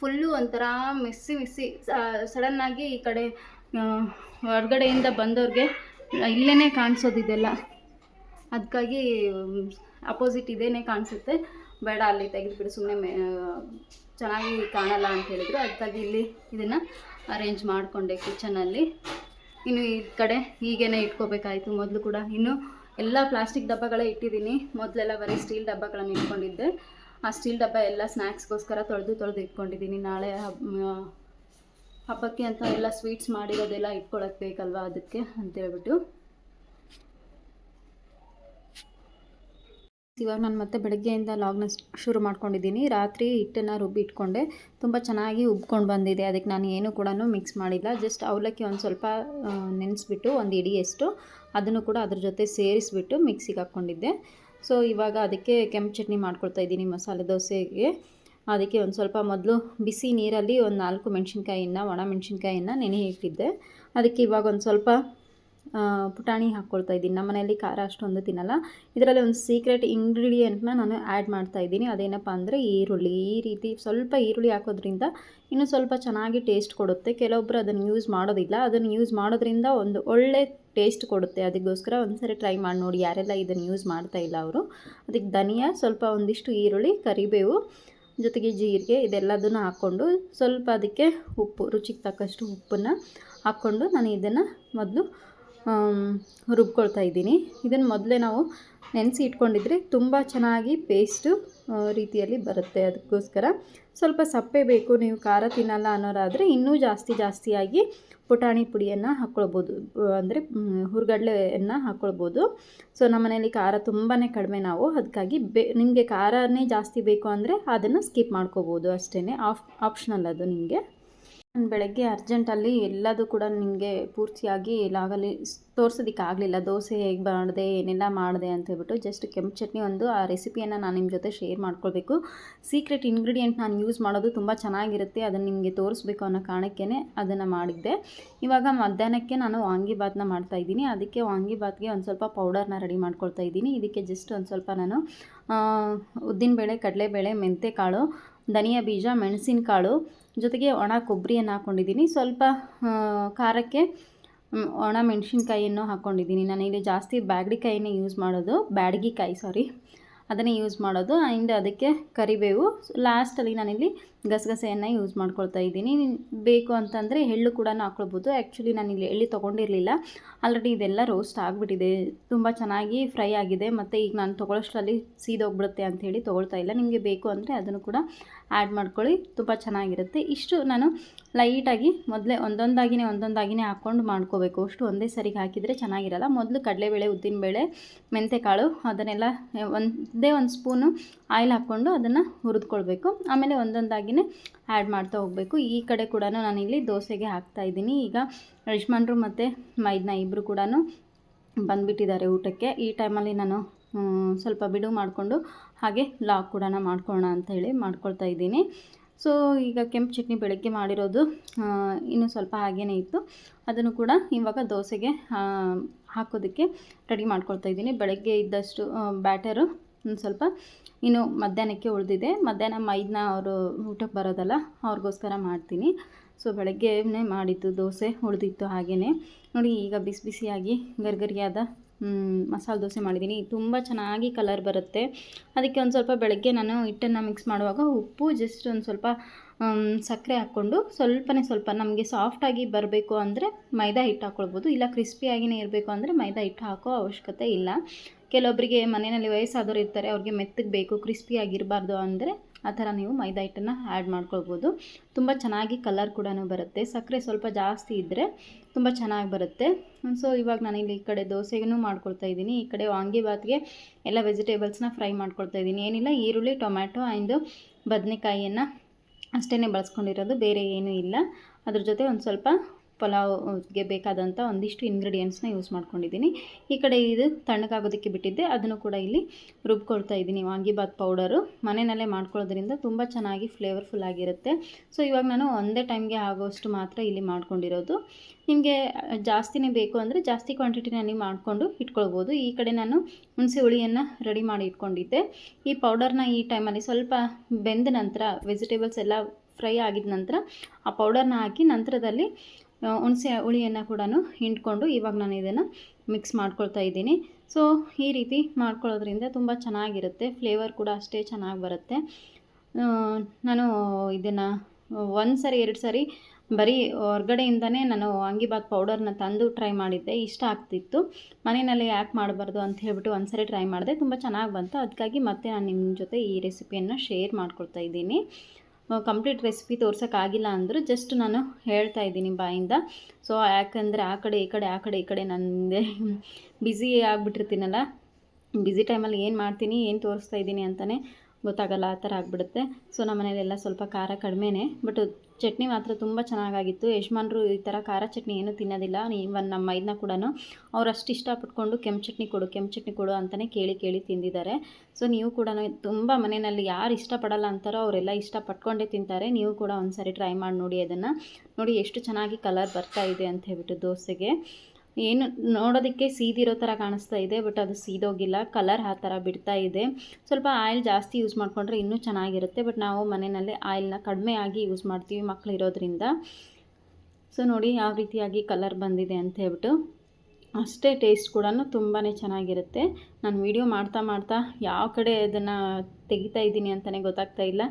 ಫುಲ್ಲು ಒಂಥರ ಮೆಸ್ಸಿ ಮಿಸ್ಸಿ ಸಡನ್ನಾಗಿ ಈ ಕಡೆ ಹೊರಗಡೆಯಿಂದ ಹೊರ್ಗಡೆಯಿಂದ ಬಂದವ್ರಿಗೆ ಇಲ್ಲೇ ಕಾಣಿಸೋದಿದೆಲ್ಲ. ಅದಕ್ಕಾಗಿ ಅಪೋಸಿಟ್ ಇದೇನೆ ಕಾಣಿಸುತ್ತೆ. ಬೇಡ, ಅಲ್ಲಿ ತೆಗೆದುಬಿಡು ಸುಮ್ಮನೆ ಚೆನ್ನಾಗಿ ಕಾಣಲ್ಲ ಅಂತ ಹೇಳಿದ್ರು. ಅದಕ್ಕಾಗಿ ಇಲ್ಲಿ ಇದನ್ನು ಅರೇಂಜ್ ಮಾಡಿಕೊಂಡೆ ಕಿಚನಲ್ಲಿ ಇನ್ನು ಈ ಕಡೆ ಹೀಗೇನೆ ಇಟ್ಕೋಬೇಕಾಯಿತು ಮೊದಲು ಕೂಡ. ಇನ್ನು ಎಲ್ಲ ಪ್ಲಾಸ್ಟಿಕ್ ಡಬ್ಬಗಳೇ ಇಟ್ಟಿದ್ದೀನಿ. ಮೊದಲೆಲ್ಲ ಬರೀ ಸ್ಟೀಲ್ ಡಬ್ಬಗಳನ್ನು ಇಟ್ಕೊಂಡಿದ್ದೆ. ಆ ಸ್ಟೀಲ್ ಡಬ್ಬ ಎಲ್ಲ ಸ್ನ್ಯಾಕ್ಸ್ಗೋಸ್ಕರ ತೊಳೆದು ತೊಳೆದು ಇಟ್ಕೊಂಡಿದ್ದೀನಿ. ನಾಳೆ ಹಬ್ಬಕ್ಕೆ ಅಂತ ಎಲ್ಲ ಸ್ವೀಟ್ಸ್ ಮಾಡಿರೋದೆಲ್ಲ ಇಟ್ಕೊಳಕ್ಕೆ ಬೇಕಲ್ವಾ ಅದಕ್ಕೆ ಅಂತೇಳ್ಬಿಟ್ಟು ಇವಾಗ ನಾನು ಮತ್ತೆ ಬೆಳಗ್ಗೆಯಿಂದ ಲಾಗ್ನ ಶುರು ಮಾಡ್ಕೊಂಡಿದ್ದೀನಿ. ರಾತ್ರಿ ಹಿಟ್ಟನ್ನು ರುಬ್ಬಿ ಇಟ್ಕೊಂಡೆ. ತುಂಬ ಚೆನ್ನಾಗಿ ಉಬ್ಕೊಂಡು ಬಂದಿದೆ. ಅದಕ್ಕೆ ನಾನು ಏನು ಕೂಡ ಮಿಕ್ಸ್ ಮಾಡಿಲ್ಲ. ಜಸ್ಟ್ ಅವಲಕ್ಕಿ ಒಂದು ಸ್ವಲ್ಪ ನೆನೆಸ್ಬಿಟ್ಟು ಒಂದು ಇಡಿಯಷ್ಟು ಅದನ್ನು ಕೂಡ ಅದ್ರ ಜೊತೆ ಸೇರಿಸ್ಬಿಟ್ಟು ಮಿಕ್ಸಿಗೆ ಹಾಕ್ಕೊಂಡಿದ್ದೆ. ಸೊ ಇವಾಗ ಅದಕ್ಕೆ ಕೆಂಪು ಚಟ್ನಿ ಮಾಡ್ಕೊಳ್ತಾ ಇದ್ದೀನಿ ಮಸಾಲೆ ದೋಸೆಗೆ. ಅದಕ್ಕೆ ಒಂದು ಸ್ವಲ್ಪ ಮೊದಲು ಬಿಸಿ ನೀರಲ್ಲಿ ಒಂದು ನಾಲ್ಕು ಮೆಣಸಿನ್ಕಾಯಿನ ಒಣ ಮೆಣಸಿನ್ಕಾಯಿನ ನೆನೆ ಇಟ್ಟಿದ್ದೆ. ಅದಕ್ಕೆ ಇವಾಗ ಒಂದು ಸ್ವಲ್ಪ ಪುಟಾಣಿ ಹಾಕ್ಕೊಳ್ತಾ ಇದ್ದೀನಿ. ನಮ್ಮ ಮನೆಯಲ್ಲಿ ಖಾರ ಅಷ್ಟೊಂದು ತಿನ್ನಲ್ಲ. ಇದರಲ್ಲಿ ಒಂದು ಸೀಕ್ರೆಟ್ ಇಂಗ್ರೀಡಿಯೆಂಟ್ನ ನಾನು ಆ್ಯಡ್ ಮಾಡ್ತಾ ಇದ್ದೀನಿ. ಅದೇನಪ್ಪ ಅಂದರೆ ಈರುಳ್ಳಿ. ಈ ರೀತಿ ಸ್ವಲ್ಪ ಈರುಳ್ಳಿ ಹಾಕೋದ್ರಿಂದ ಇನ್ನೂ ಸ್ವಲ್ಪ ಚೆನ್ನಾಗಿ ಟೇಸ್ಟ್ ಕೊಡುತ್ತೆ. ಕೆಲವೊಬ್ಬರು ಅದನ್ನು ಯೂಸ್ ಮಾಡೋದಿಲ್ಲ. ಅದನ್ನು ಯೂಸ್ ಮಾಡೋದ್ರಿಂದ ಒಂದು ಒಳ್ಳೆ ಟೇಸ್ಟ್ ಕೊಡುತ್ತೆ. ಅದಕ್ಕೋಸ್ಕರ ಒಂದ್ಸರಿ ಟ್ರೈ ಮಾಡಿ ನೋಡಿ. ಯಾರೆಲ್ಲ ಇದನ್ನು ಯೂಸ್ ಮಾಡ್ತಾ ಇಲ್ಲ ಅವರು. ಅದಕ್ಕೆ ಧನಿಯಾ, ಸ್ವಲ್ಪ ಒಂದಿಷ್ಟು ಈರುಳ್ಳಿ, ಕರಿಬೇವು. ಜೊತೆಗೆ ಜೀರಿಗೆ ಇದೆಲ್ಲದನ್ನು ಹಾಕ್ಕೊಂಡು ಸ್ವಲ್ಪ ಅದಕ್ಕೆ ಉಪ್ಪು, ರುಚಿಗೆ ತಕ್ಕಷ್ಟು ಉಪ್ಪನ್ನು ಹಾಕ್ಕೊಂಡು ನಾನು ಇದನ್ನು ಮೊದಲು ರುಬ್ಕೊಳ್ತಾ ಇದ್ದೀನಿ. ಇದನ್ನು ಮೊದಲೇ ನಾವು ನೆನೆಸಿ ಇಟ್ಕೊಂಡಿದ್ರೆ ತುಂಬ ಚೆನ್ನಾಗಿ ಪೇಸ್ಟು ರೀತಿಯಲ್ಲಿ ಬರುತ್ತೆ ಅದಕ್ಕೋಸ್ಕರ. ಸ್ವಲ್ಪ ಸಪ್ಪೆ ಬೇಕು, ನೀವು ಖಾರ ತಿನ್ನಲ್ಲ ಅನ್ನೋರಾದರೆ ಇನ್ನೂ ಜಾಸ್ತಿ ಜಾಸ್ತಿಯಾಗಿ ಪುಟಾಣಿ ಪುಡಿಯನ್ನು ಹಾಕ್ಕೊಳ್ಬೋದು ಅಂದರೆ ಹುರ್ಗಡ್ಲೆಯನ್ನು ಹಾಕ್ಕೊಳ್ಬೋದು ಸೊ ನಮ್ಮ ಮನೇಲಿ ಖಾರ ತುಂಬಾ ಕಡಿಮೆ ನಾವು. ಅದಕ್ಕಾಗಿ ಬೇ, ನಿಮಗೆ ಖಾರನೇ ಜಾಸ್ತಿ ಬೇಕು ಅಂದರೆ ಅದನ್ನು ಸ್ಕಿಪ್ ಮಾಡ್ಕೋಬೋದು ಅಷ್ಟೇ ಆಫ್ ಆಪ್ಷನಲ್ ಅದು ನಿಮಗೆ. ನಾನು ಬೆಳಗ್ಗೆ ಅರ್ಜೆಂಟಲ್ಲಿ ಎಲ್ಲದೂ ಕೂಡ ನಿಮಗೆ ಪೂರ್ತಿಯಾಗಿ ಲಾಗಲಿ ತೋರ್ಸೋದಕ್ಕೆ ಆಗಲಿಲ್ಲ ದೋಸೆ ಹೇಗೆ ಮಾಡಿದೆ, ಏನೆಲ್ಲ ಮಾಡಿದೆ ಅಂತ ಹೇಳ್ಬಿಟ್ಟು ಜಸ್ಟ್ ಕೆಂಪು ಚಟ್ನಿ ಒಂದು, ಆ ರೆಸಿಪಿಯನ್ನು ನಾನು ನಿಮ್ಮ ಜೊತೆ ಶೇರ್ ಮಾಡ್ಕೊಳ್ಬೇಕು. ಸೀಕ್ರೆಟ್ ಇಂಗ್ರೀಡಿಯೆಂಟ್ ನಾನು ಯೂಸ್ ಮಾಡೋದು ತುಂಬ ಚೆನ್ನಾಗಿರುತ್ತೆ, ಅದನ್ನು ನಿಮಗೆ ತೋರಿಸ್ಬೇಕು ಅನ್ನೋ ಕಾರಣಕ್ಕೇ ಅದನ್ನು ಮಾಡಿದ್ದೆ. ಇವಾಗ ಮಧ್ಯಾಹ್ನಕ್ಕೆ ನಾನು ವಾಂಗಿಬಾತನ್ನ ಮಾಡ್ತಾಯಿದ್ದೀನಿ ಅದಕ್ಕೆ ವಾಂಗಿಬಾತ್ಗೆ ಒಂದು ಸ್ವಲ್ಪ ಪೌಡರ್ನ ರೆಡಿ ಮಾಡ್ಕೊಳ್ತಾ ಇದ್ದೀನಿ. ಇದಕ್ಕೆ ಜಸ್ಟ್ ಒಂದು ಸ್ವಲ್ಪ ನಾನು ಉದ್ದಿನಬೇಳೆ, ಕಡಲೆಬೇಳೆ ಮೆಂತ್ಯಕಾಳು ಧನಿಯಾ ಬೀಜ, ಮೆಣಸಿನಕಾಳು ಜೊತೆಗೆ ಒಣ ಕೊಬ್ಬರಿಯನ್ನು ಹಾಕ್ಕೊಂಡಿದ್ದೀನಿ ಸ್ವಲ್ಪ ಖಾರಕ್ಕೆ ಒಣ ಮೆಣಸಿನ್ಕಾಯಿಯನ್ನು ಹಾಕ್ಕೊಂಡಿದ್ದೀನಿ ನಾನು ಇಲ್ಲಿ ಜಾಸ್ತಿ ಬ್ಯಾಡಗಿಕಾಯಿನೇ ಯೂಸ್ ಮಾಡೋದು ಬ್ಯಾಡಗಿಕಾಯಿ ಸಾರಿ ಅದನ್ನೇ ಯೂಸ್ ಮಾಡೋದು. ಆ್ಯಂಡ್ ಅದಕ್ಕೆ ಕರಿಬೇವು. ಲಾಸ್ಟಲ್ಲಿ ನಾನಿಲ್ಲಿ ಗಸಗಸೆಯನ್ನು ಯೂಸ್ ಮಾಡ್ಕೊಳ್ತಾ ಇದ್ದೀನಿ. ಬೇಕು ಅಂತಂದರೆ ಎಳ್ಳು ಕೂಡ ಹಾಕ್ಕೊಳ್ಬೋದು ಆ್ಯಕ್ಚುಲಿ ನಾನಿಲ್ಲಿ ಎಳ್ಳು ತೊಗೊಂಡಿರಲಿಲ್ಲ. ಆಲ್ರೆಡಿ ಇದೆಲ್ಲ ರೋಸ್ಟ್ ಆಗಿಬಿಟ್ಟಿದೆ. ತುಂಬ ಚೆನ್ನಾಗಿ ಫ್ರೈ ಆಗಿದೆ. ಮತ್ತು ಈಗ ನಾನು ತೊಗೊಳ್ಳೋಷ್ಟರಲ್ಲಿ ಸೀದೋಗ್ಬಿಡುತ್ತೆ ಅಂಥೇಳಿ ತೊಗೊಳ್ತಾ ಇಲ್ಲ. ನಿಮಗೆ ಬೇಕು ಅಂದರೆ ಅದನ್ನು ಕೂಡ ಆ್ಯಡ್ ಮಾಡ್ಕೊಳ್ಳಿ. ತುಂಬ ಚೆನ್ನಾಗಿರುತ್ತೆ. ಇಷ್ಟು ನಾನು ಲೈಟಾಗಿ ಮೊದಲೇ ಒಂದೊಂದಾಗಿನೇ ಒಂದೊಂದಾಗಿನೇ ಹಾಕ್ಕೊಂಡು ಮಾಡ್ಕೋಬೇಕು. ಅಷ್ಟು ಒಂದೇ ಸರಿಗೆ ಹಾಕಿದರೆ ಚೆನ್ನಾಗಿರಲ್ಲ. ಮೊದಲು ಕಡಲೆಬೇಳೆ, ಉದ್ದಿನಬೇಳೆ, ಮೆಂತೆಕಾಳು ಅದನ್ನೆಲ್ಲ ಒಂದೇ ಒಂದು ಸ್ಪೂನು ಆಯಿಲ್ ಹಾಕ್ಕೊಂಡು ಅದನ್ನು ಹುರಿದ್ಕೊಳ್ಬೇಕು. ಆಮೇಲೆ ಒಂದೊಂದಾಗಿನೇ ಆ್ಯಡ್ ಮಾಡ್ತಾ ಹೋಗಬೇಕು. ಈ ಕಡೆ ಕೂಡ ನಾನಿಲ್ಲಿ ದೋಸೆಗೆ ಹಾಕ್ತಾ ಇದ್ದೀನಿ. ಈಗ ಯಜಮಾನ್ರು ಮತ್ತು ಮೈದ್ನ ಇಬ್ಬರು ಕೂಡ ಬಂದುಬಿಟ್ಟಿದ್ದಾರೆ ಊಟಕ್ಕೆ. ಈ ಟೈಮಲ್ಲಿ ನಾನು ಸ್ವಲ್ಪ ಬಿಡುವು ಮಾಡಿಕೊಂಡು ಹಾಗೆ ಲಾಗ್ ಕೂಡ ಮಾಡ್ಕೊಳ್ಳೋಣ ಅಂತ ಹೇಳಿ ಮಾಡ್ಕೊಳ್ತಾ ಇದ್ದೀನಿ. ಸೊ ಈಗ ಕೆಂಪು ಚಟ್ನಿ ಬೆಳಗ್ಗೆ ಮಾಡಿರೋದು ಇನ್ನೂ ಸ್ವಲ್ಪ ಹಾಗೇ ಇತ್ತು. ಅದನ್ನು ಕೂಡ ಇವಾಗ ದೋಸೆಗೆ ಹಾಕೋದಕ್ಕೆ ರೆಡಿ ಮಾಡ್ಕೊಳ್ತಾ ಇದ್ದೀನಿ. ಬೆಳಗ್ಗೆ ಇದ್ದಷ್ಟು ಬ್ಯಾಟರು ಒಂದು ಸ್ವಲ್ಪ ಇನ್ನು ಮಧ್ಯಾಹ್ನಕ್ಕೆ ಉಳಿದಿದೆ. ಮಧ್ಯಾಹ್ನ ಮೈದನ್ನ ಅವರು ಊಟಕ್ಕೆ ಬರೋದಲ್ಲ, ಅವ್ರಿಗೋಸ್ಕರ ಮಾಡ್ತೀನಿ. ಸೊ ಬೆಳಗ್ಗೆನೇ ಮಾಡಿದ್ದು ದೋಸೆ, ಉಳಿದಿತ್ತು ಹಾಗೆಯೇ ನೋಡಿ, ಈಗ ಬಿಸಿ ಬಿಸಿಯಾಗಿ ಗರ್ಗರಿಯಾದ ಮಸಾಲೆ ದೋಸೆ ಮಾಡಿದ್ದೀನಿ. ತುಂಬ ಚೆನ್ನಾಗಿ ಕಲರ್ ಬರುತ್ತೆ. ಅದಕ್ಕೆ ಒಂದು ಸ್ವಲ್ಪ ಬೆಳಗ್ಗೆ ನಾನು ಹಿಟ್ಟನ್ನು ಮಿಕ್ಸ್ ಮಾಡುವಾಗ ಉಪ್ಪು ಜಸ್ಟ್ ಒಂದು ಸ್ವಲ್ಪ ಸಕ್ಕರೆ ಹಾಕ್ಕೊಂಡು ಸ್ವಲ್ಪನೇ ಸ್ವಲ್ಪ ನಮಗೆ ಸಾಫ್ಟಾಗಿ ಬರಬೇಕು ಅಂದರೆ ಮೈದಾ ಹಿಟ್ಟು ಹಾಕ್ಕೊಳ್ಬೋದು ಇಲ್ಲ ಕ್ರಿಸ್ಪಿಯಾಗಿಯೇ ಇರಬೇಕು ಅಂದರೆ ಮೈದಾ ಹಿಟ್ಟು ಹಾಕೋ ಅವಶ್ಯಕತೆ ಇಲ್ಲ. ಕೆಲವೊಬ್ಬರಿಗೆ ಮನೆಯಲ್ಲಿ ವಯಸ್ಸಾದವರು ಇರ್ತಾರೆ, ಅವ್ರಿಗೆ ಮೆತ್ತಗೆ ಬೇಕು ಕ್ರಿಸ್ಪಿಯಾಗಿರಬಾರ್ದು ಅಂದರೆ ಆ ಥರ ನೀವು ಮೈದಾ ಹಿಟ್ಟನ್ನು ಆ್ಯಡ್ ಮಾಡ್ಕೊಳ್ಬೋದು. ತುಂಬ ಚೆನ್ನಾಗಿ ಕಲರ್ ಕೂಡ ಬರುತ್ತೆ. ಸಕ್ಕರೆ ಸ್ವಲ್ಪ ಜಾಸ್ತಿ ಇದ್ದರೆ ತುಂಬ ಚೆನ್ನಾಗಿ ಬರುತ್ತೆ. ಸೊ, ಇವಾಗ ನಾನಿಲ್ಲಿ ಈ ಕಡೆ ದೋಸೆಗೂ ಮಾಡ್ಕೊಳ್ತಾ ಇದ್ದೀನಿ. ಈ ಕಡೆ ವಾಂಗಿಬಾತ್ಗೆ ಎಲ್ಲ ವೆಜಿಟೇಬಲ್ಸ್ನ ಫ್ರೈ ಮಾಡ್ಕೊಳ್ತಾ ಇದ್ದೀನಿ. ಏನಿಲ್ಲ, ಈರುಳ್ಳಿ, ಟೊಮ್ಯಾಟೊ ಆ್ಯಂಡ್ ಬದನೆಕಾಯಿಯನ್ನು ಅಷ್ಟೇ ಬಳಸ್ಕೊಂಡಿರೋದು. ಬೇರೆ ಏನೂ ಇಲ್ಲ. ಅದ್ರ ಜೊತೆ ಒಂದು ಸ್ವಲ್ಪ ಪಲಾವ್ಗೆ ಬೇಕಾದಂಥ ಒಂದಿಷ್ಟು ಇಂಗ್ರೀಡಿಯೆಂಟ್ಸ್ನ ಯೂಸ್ ಮಾಡ್ಕೊಂಡಿದ್ದೀನಿ. ಈ ಕಡೆ ಇದು ತಣ್ಣಗಾಗೋದಕ್ಕೆ ಬಿಟ್ಟಿದ್ದೆ. ಅದನ್ನು ಕೂಡ ಇಲ್ಲಿ ರುಬ್ಕೊಳ್ತಾ ಇದ್ದೀನಿ. ವಾಂಗಿಬಾತ್ ಪೌಡರು ಮನೆಯಲ್ಲೇ ಮಾಡ್ಕೊಳ್ಳೋದ್ರಿಂದ ತುಂಬ ಚೆನ್ನಾಗಿ ಫ್ಲೇವರ್ಫುಲ್ ಆಗಿರುತ್ತೆ. ಸೊ ಇವಾಗ ನಾನು ಒಂದೇ ಟೈಮ್ಗೆ ಆಗೋಷ್ಟು ಮಾತ್ರ ಇಲ್ಲಿ ಮಾಡ್ಕೊಂಡಿರೋದು. ನಿಮಗೆ ಜಾಸ್ತಿನೇ ಬೇಕು ಅಂದರೆ ಜಾಸ್ತಿ ಕ್ವಾಂಟಿಟಿನಲ್ಲಿ ಮಾಡಿಕೊಂಡು ಇಟ್ಕೊಳ್ಬೋದು. ಈ ಕಡೆ ನಾನು ಹುಣಸೆ ಹುಳಿಯನ್ನು ರೆಡಿ ಮಾಡಿ ಇಟ್ಕೊಂಡಿದ್ದೆ. ಈ ಪೌಡರ್ನ ಈ ಟೈಮಲ್ಲಿ ಸ್ವಲ್ಪ ಬೆಂದ ನಂತರ ವೆಜಿಟೇಬಲ್ಸ್ ಎಲ್ಲ ಫ್ರೈ ಆಗಿದ ನಂತರ ಆ ಪೌಡರ್ನ ಹಾಕಿ ನಂತರದಲ್ಲಿ ಹುಣಸೆ ಹುಳಿಯನ್ನು ಕೂಡ ಹಿಂಡ್ಕೊಂಡು ಇವಾಗ ನಾನು ಇದನ್ನು ಮಿಕ್ಸ್ ಮಾಡ್ಕೊಳ್ತಾ ಇದ್ದೀನಿ. ಸೊ ಈ ರೀತಿ ಮಾಡ್ಕೊಳ್ಳೋದ್ರಿಂದ ತುಂಬ ಚೆನ್ನಾಗಿರುತ್ತೆ. ಫ್ಲೇವರ್ ಕೂಡ ಅಷ್ಟೇ ಚೆನ್ನಾಗಿ ಬರುತ್ತೆ. ನಾನು ಇದನ್ನು ಒಂದು ಸರಿ, ಎರಡು ಸರಿ ಬರೀ ಹೊರ್ಗಡೆಯಿಂದನೇ ನಾನು ಅಂಗಿಬಾತ್ ಪೌಡರ್ನ ತಂದು ಟ್ರೈ ಮಾಡಿದ್ದೆ. ಇಷ್ಟ ಆಗ್ತಿತ್ತು. ಮನೆಯಲ್ಲಿ ಯಾಕೆ ಮಾಡಬಾರ್ದು ಅಂತ ಹೇಳ್ಬಿಟ್ಟು ಒಂದು ಸರಿ ಟ್ರೈ ಮಾಡಿದೆ. ತುಂಬ ಚೆನ್ನಾಗಿ ಬಂತು. ಅದಕ್ಕಾಗಿ ಮತ್ತೆ ನಾನು ನಿಮ್ಮ ಜೊತೆ ಈ ರೆಸಿಪಿಯನ್ನು ಶೇರ್ ಮಾಡ್ಕೊಳ್ತಾ ಇದ್ದೀನಿ. ಕಂಪ್ಲೀಟ್ ರೆಸಿಪಿ ತೋರ್ಸೋಕ್ಕಾಗಿಲ್ಲ ಅಂದರೂ ಜಸ್ಟ್ ನಾನು ಹೇಳ್ತಾ ಇದ್ದೀನಿ ಬಾಯಿಂದ. ಸೊ ಯಾಕಂದರೆ ಆ ಕಡೆ ಈ ಕಡೆ, ಆ ಕಡೆ ಈ ಕಡೆ ನನಗೆ ಬ್ಯುಸಿ ಆಗಿಬಿಟ್ಟಿರ್ತೀನಲ್ಲ. ಬ್ಯುಸಿ ಟೈಮಲ್ಲಿ ಏನು ಮಾಡ್ತೀನಿ, ಏನು ತೋರಿಸ್ತಾ ಇದ್ದೀನಿ ಅಂತಲೇ ಗೊತ್ತಾಗಲ್ಲ, ಆ ಥರ ಆಗಿಬಿಡುತ್ತೆ. ಸೊ ನಮ್ಮ ಮನೇಲೆಲ್ಲ ಸ್ವಲ್ಪ ಖಾರ ಕಡಿಮೆನೇ ಬಟ್ ಚಟ್ನಿ ಮಾತ್ರ ತುಂಬ ಚೆನ್ನಾಗಾಗಿತ್ತು. ಯಜಮಾನ್ರು ಈ ಥರ ಖಾರ ಚಟ್ನಿ ಏನೂ ತಿನ್ನೋದಿಲ್ಲ. ಇವನ್ ನಮ್ಮ ಮೈದನ್ನ ಕೂಡ ಅವ್ರು ಅಷ್ಟು ಇಷ್ಟಪಟ್ಕೊಂಡು ಕೆಂಪು ಚಟ್ನಿ ಕೊಡು, ಕೆಂಪು ಚಟ್ನಿ ಕೊಡು ಅಂತಲೇ ಕೇಳಿ ಕೇಳಿ ತಿಂದಿದ್ದಾರೆ. ಸೊ ನೀವು ಕೂಡ ತುಂಬ ಮನೆಯಲ್ಲಿ ಯಾರು ಇಷ್ಟಪಡಲ್ಲ ಅಂತಾರೋ ಅವರೆಲ್ಲ ಇಷ್ಟಪಟ್ಕೊಂಡೇ ತಿಂತಾರೆ. ನೀವು ಕೂಡ ಒಂದು ಟ್ರೈ ಮಾಡಿ ನೋಡಿ ಅದನ್ನು. ನೋಡಿ ಎಷ್ಟು ಚೆನ್ನಾಗಿ ಕಲರ್ ಬರ್ತಾ ಇದೆ ಅಂತ ಹೇಳ್ಬಿಟ್ಟು ದೋಸೆಗೆ. ಏನು ನೋಡೋದಕ್ಕೆ ಸೀದಿರೋ ಥರ ಕಾಣಿಸ್ತಾ ಇದೆ, ಬಟ್ ಅದು ಸೀದೋಗಿಲ್ಲ. ಕಲರ್ ಆ ಥರ ಬಿಡ್ತಾ ಇದೆ. ಸ್ವಲ್ಪ ಆಯಿಲ್ ಜಾಸ್ತಿ ಯೂಸ್ ಮಾಡಿಕೊಂಡ್ರೆ ಇನ್ನೂ ಚೆನ್ನಾಗಿರುತ್ತೆ, ಬಟ್ ನಾವು ಮನೆಯಲ್ಲಿ ಆಯಿಲ್ನ ಕಡಿಮೆ ಆಗಿ ಯೂಸ್ ಮಾಡ್ತೀವಿ ಮಕ್ಳು ಇರೋದ್ರಿಂದ ಸೊ ನೋಡಿ ಯಾವ ರೀತಿಯಾಗಿ ಕಲರ್ ಬಂದಿದೆ ಅಂತ ಹೇಳ್ಬಿಟ್ಟು. ಅಷ್ಟೇ ಟೇಸ್ಟ್ ಕೂಡ ತುಂಬಾ ಚೆನ್ನಾಗಿರುತ್ತೆ. ನಾನು ವಿಡಿಯೋ ಮಾಡ್ತಾ ಮಾಡ್ತಾ ಯಾವ ಕಡೆ ಅದನ್ನು ತೆಗಿತಾ ಇದ್ದೀನಿ ಅಂತಲೇ ಗೊತ್ತಾಗ್ತಾ ಇಲ್ಲ.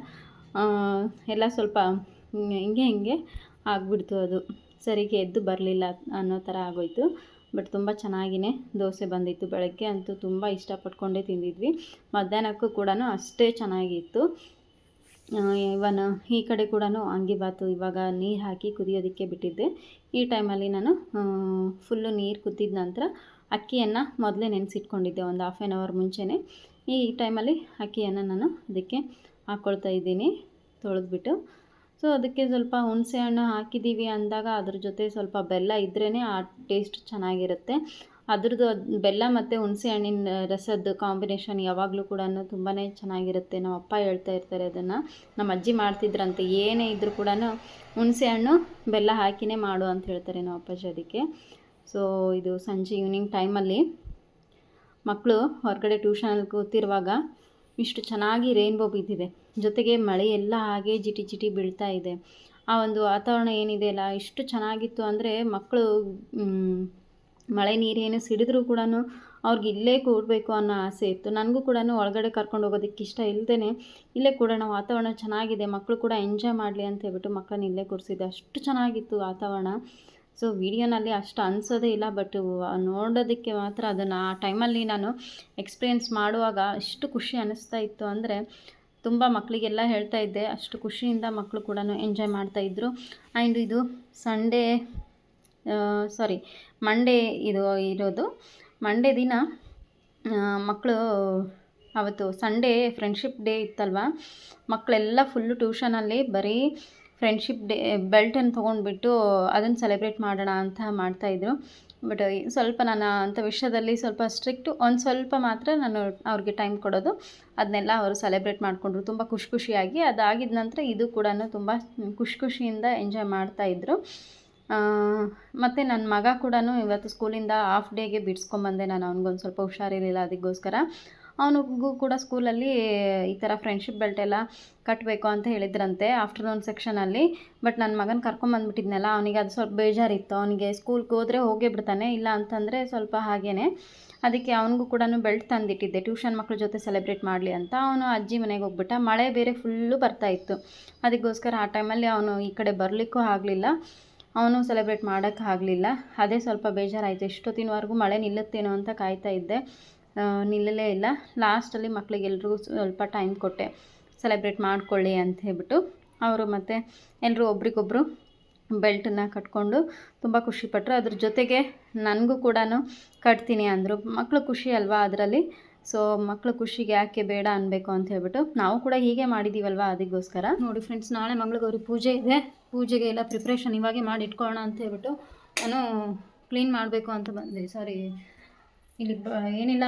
ಎಲ್ಲ ಸ್ವಲ್ಪ ಹಿಂಗೆ ಹಿಂಗೆ ಆಗಿಬಿಡ್ತು ಅದು. ಸರಿಗೆ ಎದ್ದು ಬರಲಿಲ್ಲ ಅನ್ನೋ ಥರ ಆಗೋಯಿತು. ಬಟ್ ತುಂಬ ಚೆನ್ನಾಗಿಯೇ ದೋಸೆ ಬಂದಿತ್ತು ಬೆಳಗ್ಗೆ ಅಂತೂ ತುಂಬ ಇಷ್ಟಪಟ್ಕೊಂಡೇ ತಿಂದಿದ್ವಿ. ಮಧ್ಯಾಹ್ನಕ್ಕೂ ಕೂಡ ಅಷ್ಟೇ ಚೆನ್ನಾಗಿತ್ತು. ಇವನ್ ಈ ಕಡೆ ಕೂಡ ಬಾತು ಇವಾಗ ನೀರು ಹಾಕಿ ಕುದಿಯೋದಕ್ಕೆ ಬಿಟ್ಟಿದ್ದೆ. ಈ ಟೈಮಲ್ಲಿ ನಾನು ಫುಲ್ಲು ನೀರು ಕುದ್ದಿದ ನಂತರ ಅಕ್ಕಿಯನ್ನು ಮೊದಲೇ ನೆನೆಸಿಟ್ಕೊಂಡಿದ್ದೆ ಒಂದು ಹಾಫ್ ಆ್ಯನ್ ಅವರ್ ಮುಂಚೆನೇ. ಈ ಟೈಮಲ್ಲಿ ಅಕ್ಕಿಯನ್ನು ನಾನು ಅದಕ್ಕೆ ಹಾಕ್ಕೊಳ್ತಾ ಇದ್ದೀನಿ. ತೊಳೆದ್ಬಿಟ್ಟು ಸೊ ಅದಕ್ಕೆ ಸ್ವಲ್ಪ ಹುಣಸೆ ಹಣ್ಣು ಹಾಕಿದ್ದೀವಿ ಅಂದಾಗ ಅದ್ರ ಜೊತೆ ಸ್ವಲ್ಪ ಬೆಲ್ಲ ಇದ್ರೇ ಆ ಟೇಸ್ಟ್ ಚೆನ್ನಾಗಿರುತ್ತೆ. ಅದ್ರದ್ದು ಅದ್- ಬೆಲ್ಲ ಮತ್ತು ಹುಣಸೆ ಹಣ್ಣಿನ ರಸದ್ದು ಕಾಂಬಿನೇಷನ್ ಯಾವಾಗಲೂ ಕೂಡ ತುಂಬಾ ಚೆನ್ನಾಗಿರುತ್ತೆ. ನಮ್ಮ ಅಪ್ಪ ಹೇಳ್ತಾ ಇರ್ತಾರೆ ಅದನ್ನು. ನಮ್ಮ ಅಜ್ಜಿ ಮಾಡ್ತಿದ್ರಂತೆ. ಏನೇ ಇದ್ದರೂ ಕೂಡ ಹುಣಸೆ ಹಣ್ಣು ಬೆಲ್ಲ ಹಾಕಿನೇ ಮಾಡು ಅಂತ ಹೇಳ್ತಾರೆ ನಮ್ಮ ಅಪ್ಪಾಜಿ ಅದಕ್ಕೆ. ಸೊ ಇದು ಸಂಜೆ ಈವ್ನಿಂಗ್ ಟೈಮಲ್ಲಿ ಮಕ್ಕಳು ಹೊರಗಡೆ ಟ್ಯೂಷನಲ್ಲಿ ಕೂತಿರುವಾಗ ಇಷ್ಟು ಚೆನ್ನಾಗಿ ರೈನ್ಬೋ ಬಿದ್ದಿದೆ. ಜೊತೆಗೆ ಮಳೆ ಎಲ್ಲ ಹಾಗೆ ಜಿಟಿ ಜಿಟಿ ಬೀಳ್ತಾ ಇದೆ. ಆ ಒಂದು ವಾತಾವರಣ ಏನಿದೆ ಅಲ್ಲ, ಇಷ್ಟು ಚೆನ್ನಾಗಿತ್ತು ಅಂದರೆ ಮಕ್ಕಳು ಮಳೆ ನೀರೇನು ಸಿಡಿದ್ರೂ ಕೂಡ ಅವ್ರಿಗೆ ಇಲ್ಲೇ ಕೂಡಬೇಕು ಅನ್ನೋ ಆಸೆ ಇತ್ತು. ನನಗೂ ಕೂಡ ಒಳಗಡೆ ಕರ್ಕೊಂಡು ಹೋಗೋದಕ್ಕೆ ಇಷ್ಟ ಇಲ್ಲದೇ ಇಲ್ಲೇ ಕೂಡೋಣ ವಾತಾವರಣ ಚೆನ್ನಾಗಿದೆ ಮಕ್ಕಳು ಕೂಡ ಎಂಜಾಯ್ ಮಾಡಲಿ ಅಂತ ಹೇಳ್ಬಿಟ್ಟು ಮಕ್ಕಳನ್ನ ಇಲ್ಲೇ ಕೂರಿಸಿದ್ದೆ. ಅಷ್ಟು ಚೆನ್ನಾಗಿತ್ತು ವಾತಾವರಣ. ಸೊ, ವಿಡಿಯೋನಲ್ಲಿ ಅಷ್ಟು ಅನಿಸೋದೇ ಇಲ್ಲ, ಬಟ್ ನೋಡೋದಕ್ಕೆ ಮಾತ್ರ ಅದನ್ನು ಆ ಟೈಮಲ್ಲಿ ನಾನು ಎಕ್ಸ್ಪೀರಿಯೆನ್ಸ್ ಮಾಡುವಾಗ ಇಷ್ಟು ಖುಷಿ ಅನ್ನಿಸ್ತಾ ಇತ್ತು ಅಂದರೆ ತುಂಬ ಮಕ್ಕಳಿಗೆಲ್ಲ ಹೇಳ್ತಾ ಇದ್ದೆ. ಅಷ್ಟು ಖುಷಿಯಿಂದ ಮಕ್ಕಳು ಕೂಡ ಎಂಜಾಯ್ ಮಾಡ್ತಾಯಿದ್ರು ಆ್ಯಂಡ್ ಇದು ಸಂಡೇ ಸಾರಿ ಮಂಡೇ ಇದು ಇರೋದು. ಮಂಡೇ ದಿನ ಮಕ್ಕಳು ಅವತ್ತು ಸಂಡೇ ಫ್ರೆಂಡ್ಶಿಪ್ ಡೇ ಇತ್ತಲ್ವ? ಮಕ್ಕಳೆಲ್ಲ ಫುಲ್ಲು ಟ್ಯೂಷನಲ್ಲಿ ಬರೀ ಫ್ರೆಂಡ್ಶಿಪ್ ಡೇ ಬೆಲ್ಟನ್ನು ತೊಗೊಂಡ್ಬಿಟ್ಟು ಅದನ್ನು ಸೆಲೆಬ್ರೇಟ್ ಮಾಡೋಣ ಅಂತ ಮಾಡ್ತಾಯಿದ್ರು ಬಟ್ ಸ್ವಲ್ಪ ನಾನು ಅಂಥ ವಿಷಯದಲ್ಲಿ ಸ್ವಲ್ಪ ಸ್ಟ್ರಿಕ್ಟು ಒಂದು ಸ್ವಲ್ಪ ಮಾತ್ರ ನಾನು ಅವ್ರಿಗೆ ಟೈಮ್ ಕೊಡೋದು. ಅದನ್ನೆಲ್ಲ ಅವರು ಸೆಲೆಬ್ರೇಟ್ ಮಾಡಿಕೊಂಡ್ರು. ತುಂಬ ಖುಷಿ ಖುಷಿಯಾಗಿ. ಅದಾಗಿದ ನಂತರ ಇದು ಕೂಡ ತುಂಬ ಖುಷಿ ಖುಷಿಯಿಂದ ಎಂಜಾಯ್ ಮಾಡ್ತಾಯಿದ್ರು ಮತ್ತು ನನ್ನ ಮಗ ಕೂಡ ಇವತ್ತು ಸ್ಕೂಲಿಂದ ಹಾಫ್ ಡೇಗೆ ಬಿಡಿಸ್ಕೊಂಬಂದೆ ನಾನು. ಅವ್ನಿಗೊಂದು ಸ್ವಲ್ಪ ಹುಷಾರಿರಲಿಲ್ಲ. ಅದಕ್ಕೋಸ್ಕರ ಅವನಿಗೂ ಕೂಡ ಸ್ಕೂಲಲ್ಲಿ ಈ ಥರ ಫ್ರೆಂಡ್ಶಿಪ್ ಬೆಲ್ಟ್ ಎಲ್ಲ ಕಟ್ಟಬೇಕು ಅಂತ ಹೇಳಿದ್ರಂತೆ ಆಫ್ಟರ್ನೂನ್ ಸೆಕ್ಷನಲ್ಲಿ ಬಟ್ ನನ್ನ ಮಗನ ಕರ್ಕೊಂಬಂದ್ಬಿಟ್ಟಿದ್ನಲ್ಲ ಅವನಿಗೆ ಅದು ಸ್ವಲ್ಪ ಬೇಜಾರಿತ್ತು. ಅವನಿಗೆ ಸ್ಕೂಲ್ಗೆ ಹೋದರೆ ಹೋಗೇ ಬಿಡ್ತಾನೆ, ಇಲ್ಲ ಅಂತಂದರೆ ಸ್ವಲ್ಪ ಹಾಗೇ ಅದಕ್ಕೆ ಅವನಿಗೂ ಕೂಡ ಬೆಲ್ಟ್ ತಂದಿಟ್ಟಿದ್ದೆ. ಟ್ಯೂಷನ್ ಮಕ್ಕಳ ಜೊತೆ ಸೆಲೆಬ್ರೇಟ್ ಮಾಡಲಿ ಅಂತ ಅವನು ಅಜ್ಜಿ ಮನೆಗೆ ಹೋಗ್ಬಿಟ್ಟ. ಮಳೆ ಬೇರೆ ಫುಲ್ಲು ಬರ್ತಾ ಇತ್ತು. ಅದಕ್ಕೋಸ್ಕರ ಆ ಟೈಮಲ್ಲಿ ಅವನು ಈ ಕಡೆ ಬರಲಿಕ್ಕೂ ಆಗಲಿಲ್ಲ. ಅವನು ಸೆಲೆಬ್ರೇಟ್ ಮಾಡೋಕ್ಕಾಗಲಿಲ್ಲ ಅದೇ ಸ್ವಲ್ಪ ಬೇಜಾರಾಯಿತು. ಎಷ್ಟೊತ್ತಿನವರೆಗೂ ಮಳೆ ನಿಲ್ಲುತ್ತೇನೋ ಅಂತ ಕಾಯ್ತಾ ಇದ್ದೆ. ನಿಲ್ಲಲೇ ಇಲ್ಲ. ಲಾಸ್ಟಲ್ಲಿ ಮಕ್ಕಳಿಗೆಲ್ರಿಗೂ ಸ್ವಲ್ಪ ಟೈಮ್ ಕೊಟ್ಟೆ. ಸೆಲೆಬ್ರೇಟ್ ಮಾಡಿಕೊಳ್ಳಿ ಅಂತ ಹೇಳ್ಬಿಟ್ಟು ಅವರು ಮತ್ತು ಎಲ್ಲರೂ ಒಬ್ರಿಗೊಬ್ಬರು ಬೆಲ್ಟನ್ನ ಕಟ್ಕೊಂಡು ತುಂಬ ಖುಷಿಪಟ್ಟರು ಅದ್ರ ಜೊತೆಗೆ ನನಗೂ ಕೂಡ ಕಟ್ತೀನಿ ಅಂದರು. ಮಕ್ಕಳು ಖುಷಿ ಅಲ್ವಾ ಅದರಲ್ಲಿ? ಸೊ ಮಕ್ಕಳು ಖುಷಿಗೆ ಯಾಕೆ ಬೇಡ ಅನ್ನಬೇಕು ಅಂತ ಹೇಳ್ಬಿಟ್ಟು ನಾವು ಕೂಡ ಹೀಗೆ ಮಾಡಿದ್ದೀವಲ್ವಾ ಅದಕ್ಕೋಸ್ಕರ ನೋಡಿ ಫ್ರೆಂಡ್ಸ್ ನಾಳೆ ಮಂಗಳಗೌರಿ ಪೂಜೆ ಇದೆ. ಪೂಜೆಗೆ ಎಲ್ಲ ಪ್ರಿಪ್ರೇಷನ್ ಇವಾಗೆ ಮಾಡಿ ಇಟ್ಕೊಳ್ಳೋಣ ಅಂತ ಹೇಳ್ಬಿಟ್ಟು ನಾನು ಕ್ಲೀನ್ ಮಾಡಬೇಕು ಅಂತ ಬಂದೆ. ಸಾರಿ ಇಲ್ಲಿ ಏನೆಲ್ಲ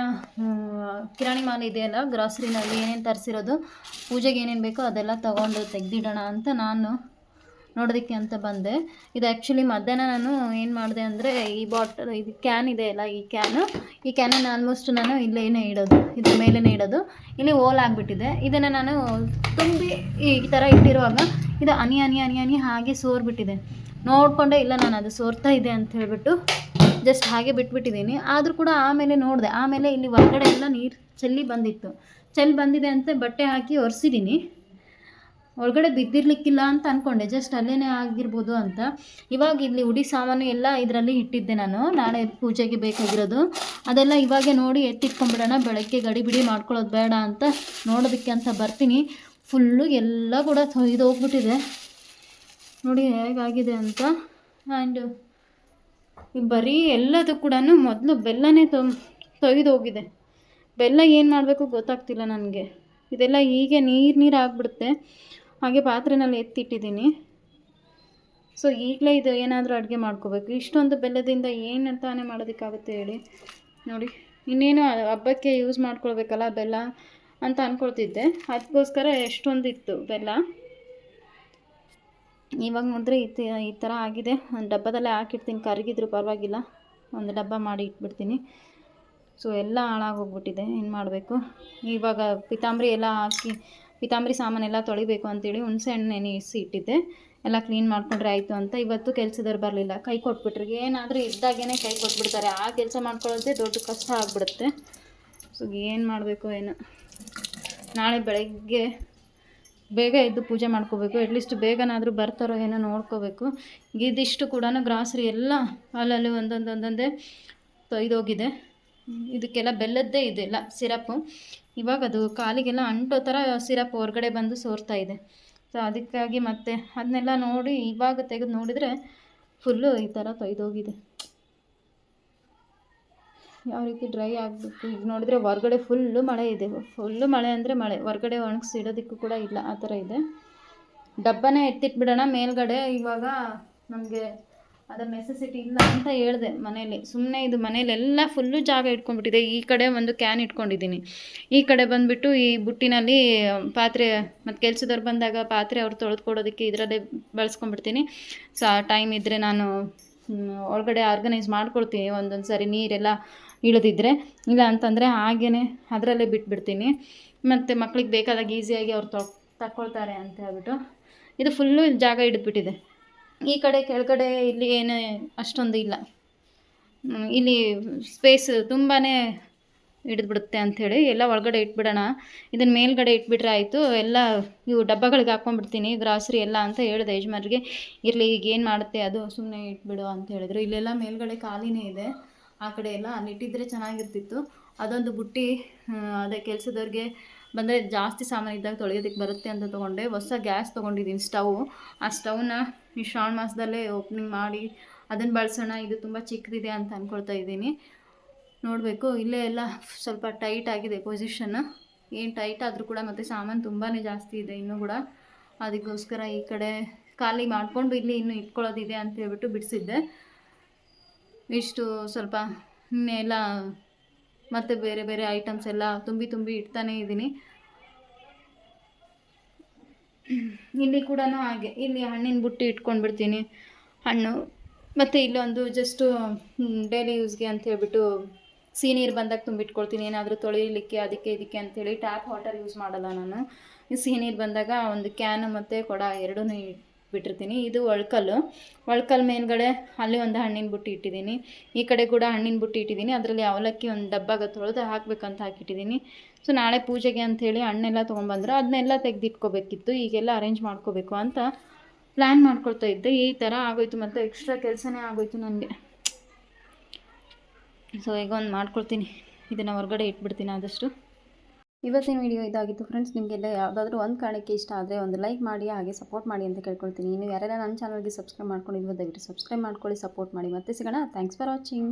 ಕಿರಾಣಿ ಮಾಲ್ ಇದೆಯಲ್ಲ ಗ್ರಾಸರಿನಲ್ಲಿ ಏನೇನು ತರಿಸಿರೋದು, ಪೂಜೆಗೆ ಏನೇನು ಬೇಕೋ ಅದೆಲ್ಲ ತೊಗೊಂಡು ತೆಗೆದಿಡೋಣ ಅಂತ ನಾನು ನೋಡೋದಕ್ಕೆ ಅಂತ ಬಂದೆ. ಇದು ಆ್ಯಕ್ಚುಲಿ ಮಧ್ಯಾಹ್ನ ನಾನು ಏನು ಮಾಡಿದೆ ಅಂದರೆ, ಈ ಬಾಟಲ್ ಇದು ಕ್ಯಾನ್ ಇದೆ ಅಲ್ಲ, ಈ ಕ್ಯಾನು ಈ ಕ್ಯಾನನ್ನು ಆಲ್ಮೋಸ್ಟ್ ನಾನು ಇಲ್ಲೇನೇ ಇಡೋದು, ಇದ್ರ ಮೇಲೇ ಇಡೋದು. ಇಲ್ಲಿ ಓಲ್ ಆಗಿಬಿಟ್ಟಿದೆ. ಇದನ್ನು ನಾನು ತುಂಬಿ ಈ ಥರ ಇಟ್ಟಿರುವಾಗ ಇದು ಅನಿ ಅನಿ ಅನಿ ಅನಿ ಹಾಗೆ ಸೋರ್ಬಿಟ್ಟಿದೆ. ನೋಡಿಕೊಂಡೆ ಇಲ್ಲ ನಾನು, ಅದು ಸೋರ್ತಾ ಇದೆ ಅಂತ ಹೇಳ್ಬಿಟ್ಟು ಜಸ್ಟ್ ಹಾಗೆ ಬಿಟ್ಬಿಟ್ಟಿದ್ದೀನಿ. ಆದರೂ ಕೂಡ ಆಮೇಲೆ ನೋಡಿದೆ. ಆಮೇಲೆ ಇಲ್ಲಿ ಹೊರಗಡೆ ಎಲ್ಲ ನೀರು ಚೆಲ್ಲಿ ಬಂದಿತ್ತು. ಚೆಲ್ಲಿ ಬಂದಿದೆ ಅಂತ ಬಟ್ಟೆ ಹಾಕಿ ಒರೆಸಿದ್ದೀನಿ ಒಳಗಡೆ ಬಿದ್ದಿರ್ಲಿಕ್ಕಿಲ್ಲ ಅಂತ ಅಂದ್ಕೊಂಡೆ ಜಸ್ಟ್ ಅಲ್ಲೇ ಆಗಿರ್ಬೋದು ಅಂತ. ಇವಾಗ ಇಲ್ಲಿ ಉಡಿ ಸಾಮಾನು ಎಲ್ಲ ಇದರಲ್ಲಿ ಇಟ್ಟಿದ್ದೆ ನಾನು. ನಾಳೆ ಪೂಜೆಗೆ ಬೇಕಾಗಿರೋದು. ಅದೆಲ್ಲ ಇವಾಗೆ ನೋಡಿ ಎತ್ತಿಟ್ಕೊಂಡ್ಬಿಡೋಣ. ಬೆಳಗ್ಗೆ ಗಡಿ ಬಿಡಿ ಮಾಡ್ಕೊಳ್ಳೋದು ಬೇಡ ಅಂತ ನೋಡೋದಕ್ಕೆ ಅಂತ ಬರ್ತೀನಿ. ಫುಲ್ಲು ಎಲ್ಲ ಕೂಡ ಇದು ಹೋಗ್ಬಿಟ್ಟಿದೆ. ನೋಡಿ ಹೇಗಾಗಿದೆ ಅಂತ. ಆ್ಯಂಡ್ ಬರೀ ಎಲ್ಲದೂ ಕೂಡ ಮೊದಲು ಬೆಲ್ಲನೇ ತೊ, ತೊಯ್ದು ಹೋಗಿದೆ. ಬೆಲ್ಲ ಏನು ಮಾಡಬೇಕು ಗೊತ್ತಾಗ್ತಿಲ್ಲ ನನಗೆ. ಇದೆಲ್ಲ ಹೀಗೆ ನೀರು ನೀರು ಆಗಿಬಿಡುತ್ತೆ. ಹಾಗೆ ಪಾತ್ರೆನಲ್ಲಿ ಎತ್ತಿಟ್ಟಿದ್ದೀನಿ. ಸೊ ಈಗಲೇ ಇದು ಏನಾದರೂ ಅಡುಗೆ ಮಾಡ್ಕೋಬೇಕು. ಇಷ್ಟೊಂದು ಬೆಲ್ಲದಿಂದ ಏನು ತಾನೇ ಮಾಡೋದಕ್ಕಾಗುತ್ತೆ ಹೇಳಿ. ನೋಡಿ, ಇನ್ನೇನು ಹಬ್ಬಕ್ಕೆ ಯೂಸ್ ಮಾಡ್ಕೊಳ್ಬೇಕಲ್ಲ ಬೆಲ್ಲ ಅಂತ ಅಂದ್ಕೊಳ್ತಿದ್ದೆ ಅದಕ್ಕೋಸ್ಕರ ಎಷ್ಟೊಂದಿತ್ತು ಬೆಲ್ಲ. ಇವಾಗ ನೋಡಿದ್ರೆ ಈ ಈ ಥರ ಆಗಿದೆ. ಒಂದು ಡಬ್ಬದಲ್ಲೇ ಹಾಕಿಡ್ತೀನಿ. ಕರಗಿದ್ರು ಪರವಾಗಿಲ್ಲ. ಒಂದು ಡಬ್ಬ ಮಾಡಿ ಇಟ್ಬಿಡ್ತೀನಿ. ಸೊ ಎಲ್ಲ ಹಾಳಾಗೋಗ್ಬಿಟ್ಟಿದೆ. ಏನು ಮಾಡಬೇಕು? ಇವಾಗ ಪಿತಾಂಬರಿ ಎಲ್ಲ ಹಾಕಿ, ಪಿತಾಂಬರಿ ಸಾಮಾನೆಲ್ಲ ತೊಳಿಬೇಕು ಅಂತೇಳಿ ಹುಣಸೆ ಹಣ್ಣು ನೆನೆಸಿ ಇಟ್ಟಿದ್ದೆ. ಎಲ್ಲ ಕ್ಲೀನ್ ಮಾಡ್ಕೊಂಡ್ರೆ ಆಯಿತು ಅಂತ. ಇವತ್ತು ಕೆಲಸದವ್ರು ಬರಲಿಲ್ಲ. ಕೈ ಕೊಟ್ಬಿಟ್ರು. ಏನಾದರೂ ಇದ್ದಾಗೇ ಕೈ ಕೊಟ್ಬಿಡ್ತಾರೆ. ಆ ಕೆಲಸ ಮಾಡ್ಕೊಳ್ಳೋದೆ ದೊಡ್ಡ ಕಷ್ಟ ಆಗಿಬಿಡುತ್ತೆ. ಸೊ ಏನು ಮಾಡಬೇಕು ಏನು. ನಾಳೆ ಬೆಳಗ್ಗೆ ಬೇಗ ಎದ್ದು ಪೂಜೆ ಮಾಡ್ಕೋಬೇಕು. ಅಟ್ಲೀಸ್ಟ್ ಬೇಗನಾದರೂ ಬರ್ತಾರೋ ಏನೋ ನೋಡ್ಕೋಬೇಕು. ಇದಿಷ್ಟು ಕೂಡ ಗ್ರಾಸರಿ ಎಲ್ಲ ಅಲ್ಲಲ್ಲಿ ಒಂದೊಂದೊಂದೊಂದೇ ತೊಯ್ದೋಗಿದೆ. ಇದಕ್ಕೆಲ್ಲ ಬೆಲ್ಲದ್ದೇ ಇದೆಲ್ಲ ಸಿರಪ್ಪು ಇವಾಗ ಅದು ಕಾಲಿಗೆಲ್ಲ ಅಂಟೋ ಥರ ಸಿರಪ್ ಹೊರಗಡೆ ಬಂದು ಸೋರ್ತಾ ಇದೆ. ಸೊ ಅದಕ್ಕಾಗಿ ಮತ್ತೆ ಅದನ್ನೆಲ್ಲ ನೋಡಿ ಇವಾಗ ತೆಗೆದು ನೋಡಿದರೆ ಫುಲ್ಲು ಈ ಥರ ತೊಯ್ದೋಗಿದೆ. ಯಾವ ರೀತಿ ಡ್ರೈ ಆಗಬೇಕು? ಈಗ ನೋಡಿದ್ರೆ ಹೊರಗಡೆ ಫುಲ್ಲು ಮಳೆ ಇದೆ. ಫುಲ್ಲು ಮಳೆ ಅಂದರೆ ಮಳೆ. ಹೊರಗಡೆ ಒಣಗಿಸಿ ಇಡೋದಕ್ಕೂ ಕೂಡ ಇಲ್ಲ, ಆ ಥರ ಇದೆ. ಡಬ್ಬನೇ ಎತ್ತಿಟ್ಬಿಡೋಣ. ಮೇಲ್ಗಡೆ ಇವಾಗ ನಮಗೆ ಅದರ ನೆಸೆಸಿಟಿ ಇಲ್ಲ ಅಂತ ಹೇಳಿದೆ ಮನೇಲಿ. ಸುಮ್ಮನೆ ಇದು ಮನೇಲೆಲ್ಲ ಫುಲ್ಲು ಜಾಗ ಇಟ್ಕೊಂಡ್ಬಿಟ್ಟಿದೆ. ಈ ಕಡೆ ಒಂದು ಕ್ಯಾನ್ ಇಟ್ಕೊಂಡಿದ್ದೀನಿ. ಈ ಕಡೆ ಬಂದುಬಿಟ್ಟು ಈ ಬುಟ್ಟಿನಲ್ಲಿ ಪಾತ್ರೆ, ಮತ್ತು ಕೆಲಸದವ್ರು ಬಂದಾಗ ಪಾತ್ರೆ ಅವ್ರು ತೊಳೆದುಕೊಡೋದಕ್ಕೆ ಇದರಲ್ಲೇ ಬಳಸ್ಕೊಂಡ್ಬಿಡ್ತೀನಿ. ಸೊ ಟೈಮ್ ಇದ್ದರೆ ನಾನು ಒಳಗಡೆ ಆರ್ಗನೈಸ್ ಮಾಡ್ಕೊಳ್ತೀನಿ ಒಂದೊಂದು ಸಾರಿ ನೀರೆಲ್ಲ ಇಳಿದಿದ್ರೆ. ಇಲ್ಲ ಅಂತಂದರೆ ಹಾಗೇ ಅದರಲ್ಲೇ ಬಿಟ್ಬಿಡ್ತೀನಿ. ಮತ್ತು ಮಕ್ಳಿಗೆ ಬೇಕಾದಾಗ ಈಸಿಯಾಗಿ ಅವ್ರು ತೊ ತಗೊಳ್ತಾರೆ ಅಂತ ಹೇಳ್ಬಿಟ್ಟು. ಇದು ಫುಲ್ಲು ಜಾಗ ಹಿಡಿದ್ಬಿಟ್ಟಿದೆ. ಈ ಕಡೆ ಕೆಳಗಡೆ ಇಲ್ಲಿ ಏನು ಅಷ್ಟೊಂದು ಇಲ್ಲ. ಇಲ್ಲಿ ಸ್ಪೇಸ್ ತುಂಬಾ ಹಿಡಿದ್ಬಿಡುತ್ತೆ ಅಂಥೇಳಿ ಎಲ್ಲ ಒಳಗಡೆ ಇಟ್ಬಿಡೋಣ. ಇದನ್ನು ಮೇಲ್ಗಡೆ ಇಟ್ಬಿಟ್ರೆ ಆಯಿತು. ಎಲ್ಲ ಇವು ಡಬ್ಬಗಳಿಗೆ ಹಾಕ್ಕೊಂಡ್ಬಿಡ್ತೀನಿ ಗ್ರಾಸರಿ ಎಲ್ಲ ಅಂತ ಹೇಳಿದೆ ಯಜಮಾನ್ರಿಗೆ. ಇರಲಿ ಈಗ ಏನು ಮಾಡುತ್ತೆ ಅದು ಸುಮ್ಮನೆ ಇಟ್ಬಿಡು ಅಂತ ಹೇಳಿದ್ರು. ಇಲ್ಲೆಲ್ಲ ಮೇಲ್ಗಡೆ ಖಾಲಿನೇ ಇದೆ. ಆ ಕಡೆ ಎಲ್ಲ ಅಲ್ಲಿ ಇಟ್ಟಿದ್ರೆ ಚೆನ್ನಾಗಿರ್ತಿತ್ತು. ಅದೊಂದು ಬುಟ್ಟಿ ಅದೇ ಕೆಲಸದವ್ರಿಗೆ ಬಂದರೆ ಜಾಸ್ತಿ ಸಾಮಾನು ಇದ್ದಾಗ ತೊಳೆಯೋದಕ್ಕೆ ಬರುತ್ತೆ ಅಂತ ತೊಗೊಂಡೆ. ಹೊಸ ಗ್ಯಾಸ್ ತೊಗೊಂಡಿದ್ದೀನಿ ಸ್ಟವ್. ಆ ಸ್ಟವ್ನ ಈ ಶ್ರಾವಣ ಮಾಸದಲ್ಲೇ ಓಪನಿಂಗ್ ಮಾಡಿ ಅದನ್ನು ಬಳಸೋಣ, ಇದು ತುಂಬ ಚಿಕ್ಕದಿದೆ ಅಂತ ಅಂದ್ಕೊಳ್ತಾ ಇದ್ದೀನಿ. ನೋಡಬೇಕು, ಇಲ್ಲೇ ಎಲ್ಲ ಸ್ವಲ್ಪ ಟೈಟ್ ಆಗಿದೆ ಪೊಸಿಷನ್. ಏನು ಟೈಟ್ ಆದರೂ ಕೂಡ ಮತ್ತು ಸಾಮಾನು ತುಂಬಾ ಜಾಸ್ತಿ ಇದೆ ಇನ್ನೂ ಕೂಡ. ಅದಕ್ಕೋಸ್ಕರ ಈ ಕಡೆ ಖಾಲಿ ಮಾಡಿಕೊಂಡು ಇಲ್ಲಿ ಇನ್ನೂ ಇಟ್ಕೊಳ್ಳೋದಿದೆ ಅಂತ ಹೇಳ್ಬಿಟ್ಟು ಬಿಡಿಸಿದ್ದೆ. ಇಷ್ಟು ಸ್ವಲ್ಪ ನೆಲ ಮತ್ತು ಬೇರೆ ಬೇರೆ ಐಟಮ್ಸ್ ಎಲ್ಲ ತುಂಬಿ ತುಂಬಿ ಇಡ್ತಾನೇ ಇದ್ದೀನಿ. ಇಲ್ಲಿ ಕೂಡ ಹಾಗೆ, ಇಲ್ಲಿ ಹಣ್ಣಿನ ಬುಟ್ಟಿ ಇಟ್ಕೊಂಡ್ಬಿಡ್ತೀನಿ. ಹಣ್ಣು, ಮತ್ತು ಇಲ್ಲೊಂದು ಜಸ್ಟು ಡೈಲಿ ಯೂಸ್ಗೆ ಅಂತ ಹೇಳ್ಬಿಟ್ಟು ಸಿಹಿ ನೀರು ಬಂದಾಗ ತುಂಬಿಟ್ಕೊಳ್ತೀನಿ. ಏನಾದರೂ ತೊಳಿಲಿಕ್ಕೆ, ಅದಕ್ಕೆ ಇದಕ್ಕೆ ಅಂಥೇಳಿ ಟ್ಯಾಪ್ ವಾಟರ್ ಯೂಸ್ ಮಾಡಲ್ಲ ನಾನು. ಸಿಹಿ ನೀರು ಬಂದಾಗ ಒಂದು ಕ್ಯಾನು ಮತ್ತು ಕೊಡ ಎರಡೂ ಬಿಟ್ಟಿರ್ತೀನಿ. ಇದು ಒಳ್ಕಲ್ಲು. ಒಳ್ಕಲ್ ಮೇಲ್ಗಡೆ ಅಲ್ಲಿ ಒಂದು ಹಣ್ಣಿನ ಬುಟ್ಟಿ ಇಟ್ಟಿದ್ದೀನಿ. ಈ ಕಡೆ ಕೂಡ ಹಣ್ಣಿನ ಬುಟ್ಟಿ ಇಟ್ಟಿದ್ದೀನಿ. ಅದರಲ್ಲಿ ಅವಲಕ್ಕಿ ಒಂದು ಡಬ್ಬಾಗ ತೊಳೆದು ಹಾಕಬೇಕಂತ ಹಾಕಿಟ್ಟಿದ್ದೀನಿ. ಸೊ, ನಾಳೆ ಪೂಜೆಗೆ ಅಂಥೇಳಿ ಹಣ್ಣೆಲ್ಲ ತೊಗೊಂಬಂದ್ರೆ ಅದನ್ನೆಲ್ಲ ತೆಗೆದಿಟ್ಕೋಬೇಕಿತ್ತು. ಈಗೆಲ್ಲ ಅರೇಂಜ್ ಮಾಡ್ಕೋಬೇಕು ಅಂತ ಪ್ಲ್ಯಾನ್ ಮಾಡ್ಕೊಳ್ತಾ ಇದ್ದೆ. ಈ ಥರ ಆಗೋಯ್ತು ಮತ್ತು ಎಕ್ಸ್ಟ್ರಾ ಕೆಲಸನೇ ಆಗೋಯ್ತು ನನಗೆ ಸೊ ಈಗ ಒಂದು ಮಾಡ್ಕೊಳ್ತೀನಿ. ಇದನ್ನು ಹೊರಗಡೆ ಇಟ್ಬಿಡ್ತೀನಿ ಆದಷ್ಟು. ಇವತ್ತಿನ ವಿಡಿಯೋ ಇದಾಗಿತ್ತು ಫ್ರೆಂಡ್ಸ್ ನಿಮಗೆಲ್ಲ ಯಾವುದಾದ್ರೂ ಒಂದು ಕಾರಣಕ್ಕೆ ಇಷ್ಟ ಆದರೆ ಒಂದು ಲೈಕ್ ಮಾಡಿ, ಹಾಗೆ ಸಪೋರ್ಟ್ ಮಾಡಿ ಅಂತ ಕೇಳ್ಕೊಳ್ತೀನಿ. ನೀವು ಯಾರೆಲ್ಲ ನನ್ನ ಚಾನಲ್ಗೆ ಸಬ್ಸ್ಕ್ರೈಬ್ ಮಾಡ್ಕೊಂಡು ದಯವಿಟ್ಟು ಸಬ್ಸ್ಕ್ರೈಬ್ ಮಾಡ್ಕೊಳ್ಳಿ ಸಪೋರ್ಟ್ ಮಾಡಿ. ಮತ್ತೆ ಸಿಗೋಣ. Thanks for watching